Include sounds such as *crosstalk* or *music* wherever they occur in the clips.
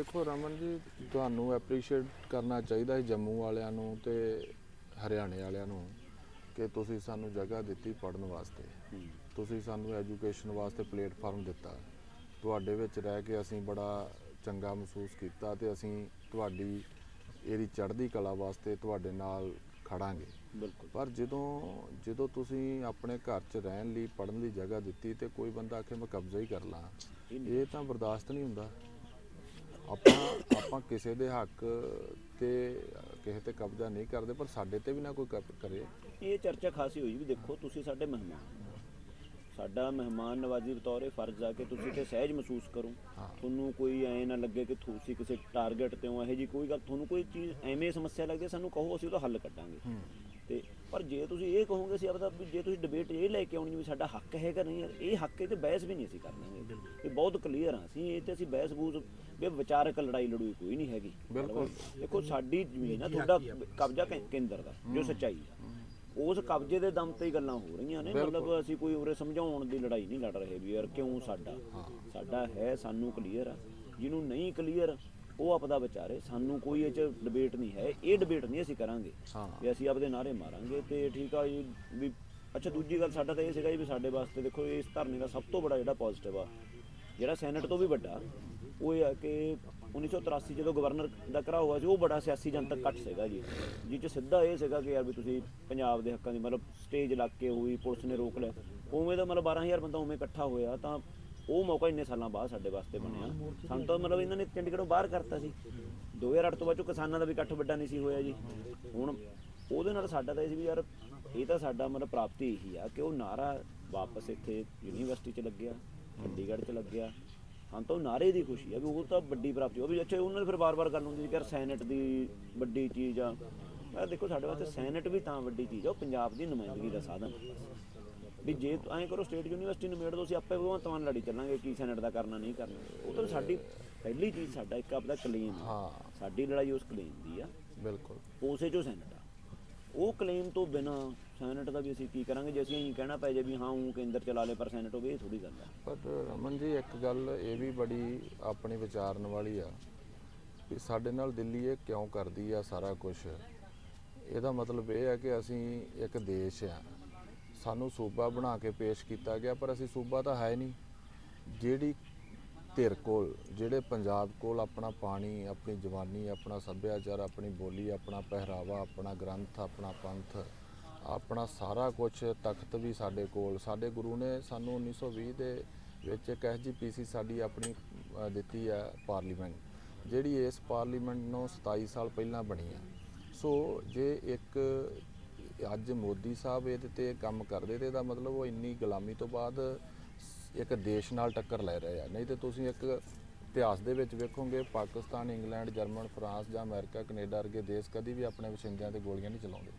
ਦੇਖੋ ਰਮਨ ਜੀ ਤੁਹਾਨੂੰ ਐਪਰੀਸ਼ੀਏਟ ਕਰਨਾ ਚਾਹੀਦਾ ਹੈ ਜੰਮੂ ਵਾਲਿਆਂ ਨੂੰ ਤੇ ਹਰਿਆਣੇ ਵਾਲਿਆਂ ਨੂੰ ਕਿ ਤੁਸੀਂ ਸਾਨੂੰ ਜਗ੍ਹਾ ਦਿੱਤੀ ਪੜਨ ਵਾਸਤੇ। ਤੁਸੀਂ ਸਾਨੂੰ ਐਜੂਕੇਸ਼ਨ ਵਾਸਤੇ ਪਲੇਟਫਾਰਮ ਦਿੱਤਾ। ਤੁਹਾਡੇ ਵਿੱਚ ਰਹਿ ਕੇ ਅਸੀਂ ਬੜਾ ਚੰਗਾ ਮਹਿਸੂਸ ਕੀਤਾ ਤੇ ਅਸੀਂ ਤੁਹਾਡੀ ਇਹਦੀ ਚੜ੍ਹਦੀ ਕਲਾ ਵਾਸਤੇ ਤੁਹਾਡੇ ਨਾਲ ਖੜਾਂਗੇ। ਬਿਲਕੁਲ। ਪਰ ਜਦੋਂ ਜਦੋਂ ਤੁਸੀਂ ਆਪਣੇ ਘਰ 'ਚ ਰਹਿਣ ਲਈ ਪੜਨ ਲਈ ਜਗ੍ਹਾ ਦਿੱਤੀ ਤੇ ਕੋਈ ਬੰਦਾ ਆਖੇ ਮੈਂ ਕਬਜ਼ਾ ਹੀ ਕਰ ਲਾਂ ਇਹ ਤਾਂ ਬਰਦਾਸ਼ਤ ਨਹੀਂ ਹੁੰਦਾ। ਆਪਾਂ ਆਪਾਂ ਕਿਸੇ ਦੇ ਹੱਕ ਤੇ ਕਿਸੇ ਤੇ ਕਬਜ਼ਾ ਨਹੀਂ ਕਰਦੇ ਪਰ ਸਾਡੇ ਤੇ ਵੀ ਨਾ ਕੋਈ ਕਬ- ਕਰੇ। ਇਹ ਚਰਚਾ ਖਾਸੀ ਹੋਈ ਵੀ ਦੇਖੋ ਤੁਸੀਂ ਸਾਡੇ ਮਹਿਮਾਨ ਸਾਡਾ ਮਹਿਮਾਨ ਨਵਾਜ਼ੀ ਬਤੌਰ ਫਰਜ਼ ਆ ਕਿ ਤੁਸੀਂ ਤੇ ਸਹਿਜ ਮਹਿਸੂਸ ਕਰੋ। ਹਾਂ। ਤੁਹਾਨੂੰ ਕੋਈ ਐ ਨਾ ਲੱਗੇ ਕਿ ਤੁਸੀਂ ਕਿਸੇ ਟਾਰਗੇਟ ਤੇ ਹੋ ਇਹੋ ਜੀ ਕੋਈ ਗੱਲ ਤੁਹਾਨੂੰ ਕੋਈ ਚੀਜ਼ ਐਵੇਂ ਸਮੱਸਿਆ ਲੱਗਦੀ ਹੈ, ਸਾਨੂੰ ਕਹੋ ਅਸੀਂ ਉਹਦਾ ਹੱਲ ਕੱਢਾਂਗੇ। ਤੇ ਪਰ ਜੇ ਤੁਸੀਂ ਇਹ ਕਹੋਗੇ ਅਸੀਂ ਆਪਦਾ ਵੀ ਜੇ ਤੁਸੀਂ ਡਿਬੇਟ ਇਹ ਲੈ ਕੇ ਆਉਣੀ ਵੀ ਸਾਡਾ ਹੱਕ ਹੈਗਾ ਨਹੀਂ ਯਾਰ, ਇਹ ਹੱਕ ਹੈ ਤੇ ਬਹਿਸ ਵੀ ਨਹੀਂ ਅਸੀਂ ਕਰਨਾਗੇ ਇਹ ਬਹੁਤ ਕਲੀਅਰ ਆ। ਅਸੀਂ ਇਹ ਤੇ ਅਸੀਂ ਬਹਿਸ ਬੂਸ ਵੀ ਵਿਚਾਰਕ ਲੜਾਈ ਲੜੂਈ ਕੋਈ ਨਹੀਂ ਹੈਗੀ। ਬਿਲਕੁਲ। ਦੇਖੋ ਸਾਡੀ ਜ਼ਮੀਨ ਆ ਤੁਹਾਡਾ ਕਬਜ਼ਾ ਕੈ- ਕੇਂਦਰ ਦਾ ਜੋ ਸੱਚਾਈ ਆ। ਉਸ ਕਬਜ਼ੇ ਦੇ ਦਮ ਤੇ ਹੀ ਗੱਲਾਂ ਹੋ ਰਹੀਆਂ ਨੇ। ਮਤਲਬ ਅਸੀਂ ਕੋਈ ਉਰੇ ਸਮਝਾਉਣ ਦੀ ਲੜਾਈ ਨਹੀਂ ਲੜ ਰਹੇ ਵੀ ਯਾਰ ਕਿਉਂ ਸਾਡਾ? ਸਾਡਾ ਹੈ ਸਾਨੂੰ ਕਲੀਅਰ ਆ। ਜਿਹਨੂੰ ਨਹੀਂ ਕਲੀਅਰ ਉਹ ਆਪਦਾ ਵਿਚਾਰੇ ਸਾਨੂੰ ਕੋਈ ਇਹ ਚ ਡਿਬੇਟ ਨਹੀਂ ਹੈ। ਇਹ ਡਿਬੇਟ ਨਹੀਂ ਅਸੀਂ ਕਰਾਂਗੇ। ਹਾਂ। ਵੀ ਅਸੀਂ ਆਪਦੇ ਨਾਰੇ ਮਾਰਾਂਗੇ ਤੇ ਠੀਕ ਆ ਜੀ ਵੀ ਅੱਛਾ ਦੂਜੀ ਗੱਲ ਸਾਡਾ ਤਾਂ ਇਹ ਸੀਗਾ ਜੀ ਵੀ ਸਾਡੇ ਵਾਸਤੇ ਦੇਖੋ ਇਸ ਧਰਨੇ ਦਾ ਸਭ ਤੋਂ ਬੜਾ ਜਿਹੜਾ ਪੋਜ਼ਿਟਿਵ ਆ ਜਿਹੜਾ ਸੈਨੇਟ ਤੋਂ ਵੀ ਵੱਡਾ ਉਹ ਇਹ ਆ ਕਿ 1983 ਜਦੋਂ ਗਵਰਨਰ ਦਾ ਘਰਾਓ ਹੋਇਆ ਸੀ ਉਹ ਬੜਾ ਸਿਆਸੀ ਜਨਤਕ ਇਕੱਠ ਸੀਗਾ ਜੀ। ਜਿਹ ਚ ਸਿੱਧਾ ਇਹ ਸੀਗਾ ਕਿ ਯਾਰ ਵੀ ਤੁਸੀਂ ਪੰਜਾਬ ਦੇ ਹੱਕਾਂ ਦੀ ਮਤਲਬ ਸਟੇਜ ਲੱਗ ਕੇ ਹੋਈ ਪੁਲਿਸ ਨੇ ਰੋਕ ਲਿਆ। ਉਵੇਂ ਦਾ ਮਤਲਬ 12000 ਬੰਦਾ ਉਵੇਂ ਇਕੱਠਾ ਹੋਇਆ ਤਾਂ ਉਹ ਮੌਕਾ ਇੰਨੇ ਸਾਲਾਂ ਬਾਅਦ ਸਾਡੇ ਵਾਸਤੇ ਬਣਿਆ। ਸਾਨੂੰ ਤਾਂ ਮਤਲਬ ਇਹਨਾਂ ਨੇ ਚੰਡੀਗੜ੍ਹੋਂ ਬਾਹਰ ਕਰਤਾ ਸੀ। 2008 ਤੋਂ ਬਾਅਦ ਚੋਂ ਕਿਸਾਨਾਂ ਦਾ ਵੀ ਇਕੱਠ ਵੱਡਾ ਨਹੀਂ ਸੀ ਹੋਇਆ ਜੀ। ਹੁਣ ਉਹਦੇ ਨਾਲ ਸਾਡਾ ਤਾਂ ਇਹ ਸੀ ਵੀ ਯਾਰ ਇਹ ਤਾਂ ਸਾਡਾ ਮਤਲਬ ਪ੍ਰਾਪਤੀ ਇਹੀ ਆ ਕਿ ਉਹ ਨਾਰਾ ਵਾਪਸ ਇੱਥੇ ਯੂਨੀਵਰਸਿਟੀ 'ਚ ਲੱਗਿਆ ਚੰਡੀਗੜ੍ਹ 'ਚ ਲੱਗਿਆ। ਹਾਂ ਤਾਂ ਉਹ ਨਾਰੇ ਦੀ ਖੁਸ਼ੀ ਆ ਵੀ ਉਹ ਤਾਂ ਵੱਡੀ ਪ੍ਰਾਪਤੀ ਉਹ ਵੀ ਅੱਛਾ ਉਹਨਾਂ ਨੇ ਫਿਰ ਬਾਰ-ਬਾਰ ਗੱਲ ਹੁੰਦੀ ਸੀ ਕਿ ਯਾਰ ਸੈਨੇਟ ਦੀ ਵੱਡੀ ਚੀਜ਼ ਆ। ਮੈਂ ਦੇਖੋ ਸਾਡੇ ਵਾਸਤੇ ਸੈਨੇਟ ਵੀ ਤਾਂ ਵੱਡੀ ਚੀਜ਼ ਆ ਉਹ ਪੰਜਾਬ ਦੀ ਨੁਮਾਇੰਦਗੀ ਦਾ ਸਾਧਨ ਆ। ਵੀ ਜੇ ਐਂ ਕਰੋ ਸਟੇਟ ਯੂਨੀਵਰਸਿਟੀ ਨੂੰ ਮੇੜ ਦੋ ਅਸੀਂ ਆਪੇ ਭਗਵੰਤ ਮਾਨ ਲੜੀ ਚੱਲਾਂਗੇ ਕੀ ਸੈਨੇਟ ਦਾ ਕਰਨਾ ਨਹੀਂ ਕਰਨਾ। ਉਹ ਤਾਂ ਸਾਡੀ ਪਹਿਲੀ ਚੀਜ਼ ਸਾਡਾ ਇੱਕ ਆਪਦਾ ਕਲੇਮ ਹਾਂ। ਸਾਡੀ ਲੜਾਈ ਉਸ ਕਲੇਮ ਦੀ ਆ। ਬਿਲਕੁਲ। ਉਸੇ ਚੋਂ ਸੈਨੇਟ ਆ। ਉਹ ਕਲੇਮ ਤੋਂ ਬਿਨਾ ਸੈਨੇਟ ਦਾ ਵੀ ਅਸੀਂ ਕੀ ਕਰਾਂਗੇ? ਜੇ ਅਸੀਂ ਇਹੀ ਕਹਿਣਾ ਪੈ ਜੇ ਵੀ ਹਾਂ ਉਹ ਕੇਂਦਰ ਚਲਾ ਲੇ ਪਰ ਸੈਨੇਟ ਹੋਵੇ ਇਹ ਥੋੜੀ ਗੱਲ ਆ। ਪਰ ਰਮਨ ਜੀ ਇੱਕ ਗੱਲ ਇਹ ਵੀ ਬੜੀ ਆਪਣੀ ਵਿਚਾਰਨ ਵਾਲੀ ਆ ਕਿ ਸਾਡੇ ਨਾਲ ਦਿੱਲੀ ਇਹ ਕਿਉਂ ਕਰਦੀ ਆ ਸਾਰਾ ਕੁਝ ਇਹਦਾ ਮਤਲਬ ਇਹ ਹੈ ਕਿ ਅਸੀਂ ਇੱਕ ਦੇਸ਼ ਆ। ਸਾਨੂੰ ਸੂਬਾ ਬਣਾ ਕੇ ਪੇਸ਼ ਕੀਤਾ ਗਿਆ, ਪਰ ਅਸੀਂ ਸੂਬਾ ਤਾਂ ਹੈ ਨਹੀਂ। ਜਿਹੜੀ ਧਿਰ ਕੋਲ, ਜਿਹੜੇ ਪੰਜਾਬ ਕੋਲ ਆਪਣਾ ਪਾਣੀ, ਆਪਣੀ ਜਵਾਨੀ, ਆਪਣਾ ਸੱਭਿਆਚਾਰ, ਆਪਣੀ ਬੋਲੀ, ਆਪਣਾ ਪਹਿਰਾਵਾ, ਆਪਣਾ ਗ੍ਰੰਥ, ਆਪਣਾ ਪੰਥ, ਆਪਣਾ ਸਾਰਾ ਕੁਝ ਤਖਤ ਵੀ ਸਾਡੇ ਕੋਲ। ਸਾਡੇ ਗੁਰੂ ਨੇ ਸਾਨੂੰ 1920 ਦੇ ਵਿੱਚ ਇੱਕ ਐਸਜੀਪੀਸੀ ਸਾਡੀ ਆਪਣੀ ਦਿੱਤੀ ਹੈ ਪਾਰਲੀਮੈਂਟ, ਜਿਹੜੀ ਇਸ ਪਾਰਲੀਮੈਂਟ ਨੂੰ 27 ਸਾਲ ਪਹਿਲਾਂ ਬਣੀ ਹੈ। ਸੋ ਜੇ ਇੱਕ ਅੱਜ ਮੋਦੀ ਸਾਹਿਬ ਇਹਦੇ ਤੇ ਕੰਮ ਕਰਦੇ ਤੇ ਇਹਦਾ ਮਤਲਬ ਉਹ ਇੰਨੀ ਗੁਲਾਮੀ ਤੋਂ ਬਾਅਦ ਇੱਕ ਦੇਸ਼ ਨਾਲ ਟੱਕਰ ਲੈ ਰਹੇ ਆ। ਨਹੀਂ ਤੇ ਤੁਸੀਂ ਇੱਕ ਇਤਿਹਾਸ ਦੇ ਵਿੱਚ ਵੇਖੋਗੇ, ਪਾਕਿਸਤਾਨ, ਇੰਗਲੈਂਡ, ਜਰਮਨ, ਫਰਾਂਸ ਜਾਂ ਅਮਰੀਕਾ, ਕੈਨੇਡਾ ਵਰਗੇ ਦੇਸ਼ ਕਦੀ ਵੀ ਆਪਣੇ ਵਸਿੰਦਿਆਂ ਤੇ ਗੋਲੀਆਂ ਨਹੀਂ ਚਲਾਉਂਦੇ।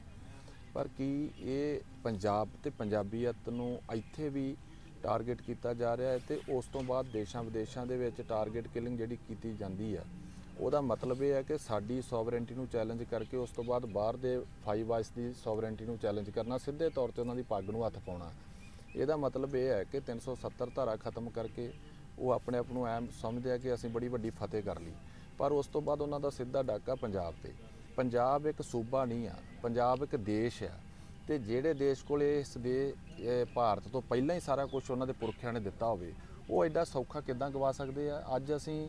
ਪਰ ਕੀ ਇਹ ਪੰਜਾਬ ਤੇ ਪੰਜਾਬੀਅਤ ਨੂੰ ਇੱਥੇ ਵੀ ਟਾਰਗੇਟ ਕੀਤਾ ਜਾ ਰਿਹਾ ਹੈ ਤੇ ਉਸ ਤੋਂ ਬਾਅਦ ਦੇਸ਼ਾਂ ਵਿਦੇਸ਼ਾਂ ਦੇ ਵਿੱਚ ਟਾਰਗੇਟ ਕਿਲਿੰਗ ਜਿਹੜੀ ਕੀਤੀ ਜਾਂਦੀ ਹੈ ਉਹਦਾ ਮਤਲਬ ਇਹ ਹੈ ਕਿ ਸਾਡੀ ਸੋਵਰੈਂਟੀ ਨੂੰ ਚੈਲੰਜ ਕਰਕੇ ਉਸ ਤੋਂ ਬਾਅਦ ਬਾਹਰ ਦੇ ਫਾਈਵ ਆਈਸ ਦੀ ਸੋਵਰੈਂਟੀ ਨੂੰ ਚੈਲੰਜ ਕਰਨਾ, ਸਿੱਧੇ ਤੌਰ ਤੇ ਉਹਨਾਂ ਦੀ ਪੱਗ ਨੂੰ ਹੱਥ ਪਾਉਣਾ। ਇਹਦਾ ਮਤਲਬ ਇਹ ਹੈ ਕਿ 370 ਧਾਰਾ ਖਤਮ ਕਰਕੇ ਉਹ ਆਪਣੇ ਆਪ ਨੂੰ ਐਮ ਸਮਝਦੇ ਆ ਕਿ ਅਸੀਂ ਬੜੀ ਵੱਡੀ ਫਤਿਹ ਕਰ ਲਈ। ਪਰ ਉਸ ਤੋਂ ਬਾਅਦ ਉਹਨਾਂ ਦਾ ਸਿੱਧਾ ਡਾਕਾ ਪੰਜਾਬ ਤੇ। ਪੰਜਾਬ ਇੱਕ ਸੂਬਾ ਨਹੀਂ ਆ, ਪੰਜਾਬ ਇੱਕ ਦੇਸ਼ ਆ। ਤੇ ਜਿਹੜੇ ਦੇਸ਼ ਕੋਲ ਇਸ ਦੇ ਭਾਰਤ ਤੋਂ ਪਹਿਲਾਂ ਹੀ ਸਾਰਾ ਕੁਝ ਉਹਨਾਂ ਦੇ ਪੁਰਖਿਆਂ ਨੇ ਦਿੱਤਾ ਹੋਵੇ, ਉਹ ਐਡਾ ਸੌਖਾ ਕਿਦਾਂ ਗਵਾ ਸਕਦੇ ਆ? ਅੱਜ ਅਸੀਂ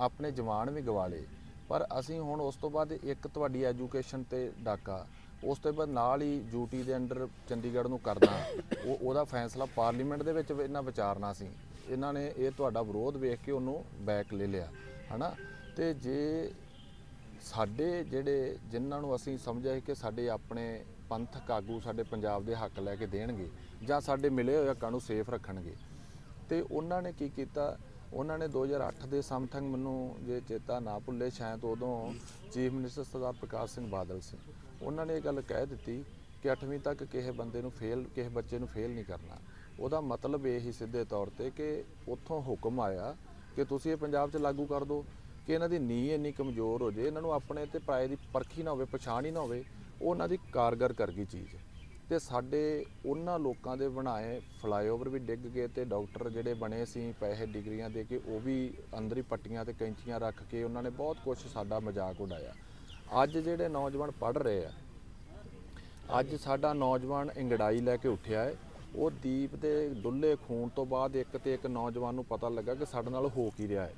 ਆਪਣੇ ਜਵਾਨ ਵੀ ਗਵਾ ਲਏ। ਪਰ ਅਸੀਂ ਹੁਣ ਉਸ ਤੋਂ ਬਾਅਦ ਇੱਕ ਤੁਹਾਡੀ ਐਜੂਕੇਸ਼ਨ ਤੇ ਡਾਕਾ। ਉਸ ਤੋਂ ਬਾਅਦ ਨਾਲ ਹੀ ਯੂਟੀ ਦੇ ਅੰਡਰ ਚੰਡੀਗੜ੍ਹ ਨੂੰ ਕਰਨਾ। ਉਹ, ਉਹਦਾ ਫੈਸਲਾ ਪਾਰਲੀਮੈਂਟ ਦੇ ਵਿੱਚ ਇਹਨਾਂ ਵਿਚਾਰਨਾ ਸੀ। ਇਹਨਾਂ ਨੇ ਇਹ ਤੁਹਾਡਾ ਵਿਰੋਧ ਵੇਖ ਕੇ ਉਹਨੂੰ ਬੈਕ ਲੈ ਲਿਆ, ਹਨਾ? ਤੇ ਜੇ ਸਾਡੇ ਜਿਹੜੇ, ਜਿਨ੍ਹਾਂ ਨੂੰ ਅਸੀਂ ਸਮਝਿਆ ਸੀ ਕਿ ਸਾਡੇ ਆਪਣੇ ਪੰਥਕ ਆਗੂ ਸਾਡੇ ਪੰਜਾਬ ਦੇ ਹੱਕ ਲੈ ਕੇ ਦੇਣਗੇ ਜਾਂ ਸਾਡੇ ਮਿਲੇ ਹੋਏ ਹੱਕਾਂ ਨੂੰ ਸੇਫ ਰੱਖਣਗੇ। ਤੇ ਉਹਨਾਂ ਨੇ ਕੀ ਕੀਤਾ? ਉਹਨਾਂ ਨੇ 2008 ਦੇ ਸਮਥਿੰਗ ਮੈਨੂੰ ਜੇ ਚੇਤਾ ਨਾ ਭੁੱਲੇ, ਸ਼ਾਇਦ ਉਦੋਂ ਚੀਫ ਮਿਨਿਸਟਰ ਸਰਦਾਰ ਪ੍ਰਕਾਸ਼ ਸਿੰਘ ਬਾਦਲ ਸੀ। ਉਹਨਾਂ ਨੇ ਇਹ ਗੱਲ ਕਹਿ ਦਿੱਤੀ ਕਿ 8ਵੀਂ ਤੱਕ ਕਿਸੇ ਬੰਦੇ ਨੂੰ ਫੇਲ ਕਿਸੇ ਬੱਚੇ ਨੂੰ ਫੇਲ ਨਹੀਂ ਕਰਨਾ। ਉਹਦਾ ਮਤਲਬ ਇਹ ਹੀ ਸਿੱਧੇ ਤੌਰ ਤੇ ਕਿ ਉੱਥੋਂ ਹੁਕਮ ਆਇਆ ਕਿ ਤੁਸੀਂ ਇਹ ਪੰਜਾਬ 'ਚ ਲਾਗੂ ਕਰ ਦਿਓ, ਕਿ ਇਹਨਾਂ ਦੀ ਨੀਂਹ ਇੰਨੀ ਕਮਜ਼ੋਰ ਹੋ ਜੇ, ਇਹਨਾਂ ਨੂੰ ਆਪਣੇ ਤੇ ਪਾਏ ਦੀ ਪਰਖੀ ਨਾ ਹੋਵੇ, ਪਛਾਣ ਹੀ ਨਾ ਹੋਵੇ, ਉਹ ਉਹਨਾਂ ਦੀ ਕਾਰਗਰ ਕਰ ਗਈ ਚੀਜ਼। ਤੇ ਸਾਡੇ ਉਹਨਾਂ ਲੋਕਾਂ ਦੇ ਬਣਾਏ ਫਲਾਈਓਵਰ ਵੀ ਡਿੱਗ ਗਏ ਤੇ ਡਾਕਟਰ ਜਿਹੜੇ ਬਣੇ ਸੀ ਪੈਸੇ ਡਿਗਰੀਆਂ ਦੇ ਕੇ, ਉਹ ਵੀ ਅੰਦਰ ਹੀ ਪੱਟੀਆਂ ਤੇ ਕੈਂਚੀਆਂ ਰੱਖ ਕੇ ਉਹਨਾਂ ਨੇ ਬਹੁਤ ਕੁਝ ਸਾਡਾ ਮਜ਼ਾਕ ਉਡਾਇਆ। ਅੱਜ ਜਿਹੜੇ ਨੌਜਵਾਨ ਪੜ੍ਹ ਰਹੇ ਆ, ਅੱਜ ਸਾਡਾ ਨੌਜਵਾਨ ਇੰਗੜਾਈ ਲੈ ਕੇ ਉੱਠਿਆ ਹੈ, ਉਹ ਦੀਪ ਦੇ ਡੁੱਲੇ ਖੂਨ ਤੋਂ ਬਾਅਦ ਇੱਕ ਤੇ ਇੱਕ ਨੌਜਵਾਨ ਨੂੰ ਪਤਾ ਲੱਗਾ ਕਿ ਸਾਡੇ ਨਾਲ ਹੋ ਕੀ ਰਿਹਾ ਹੈ।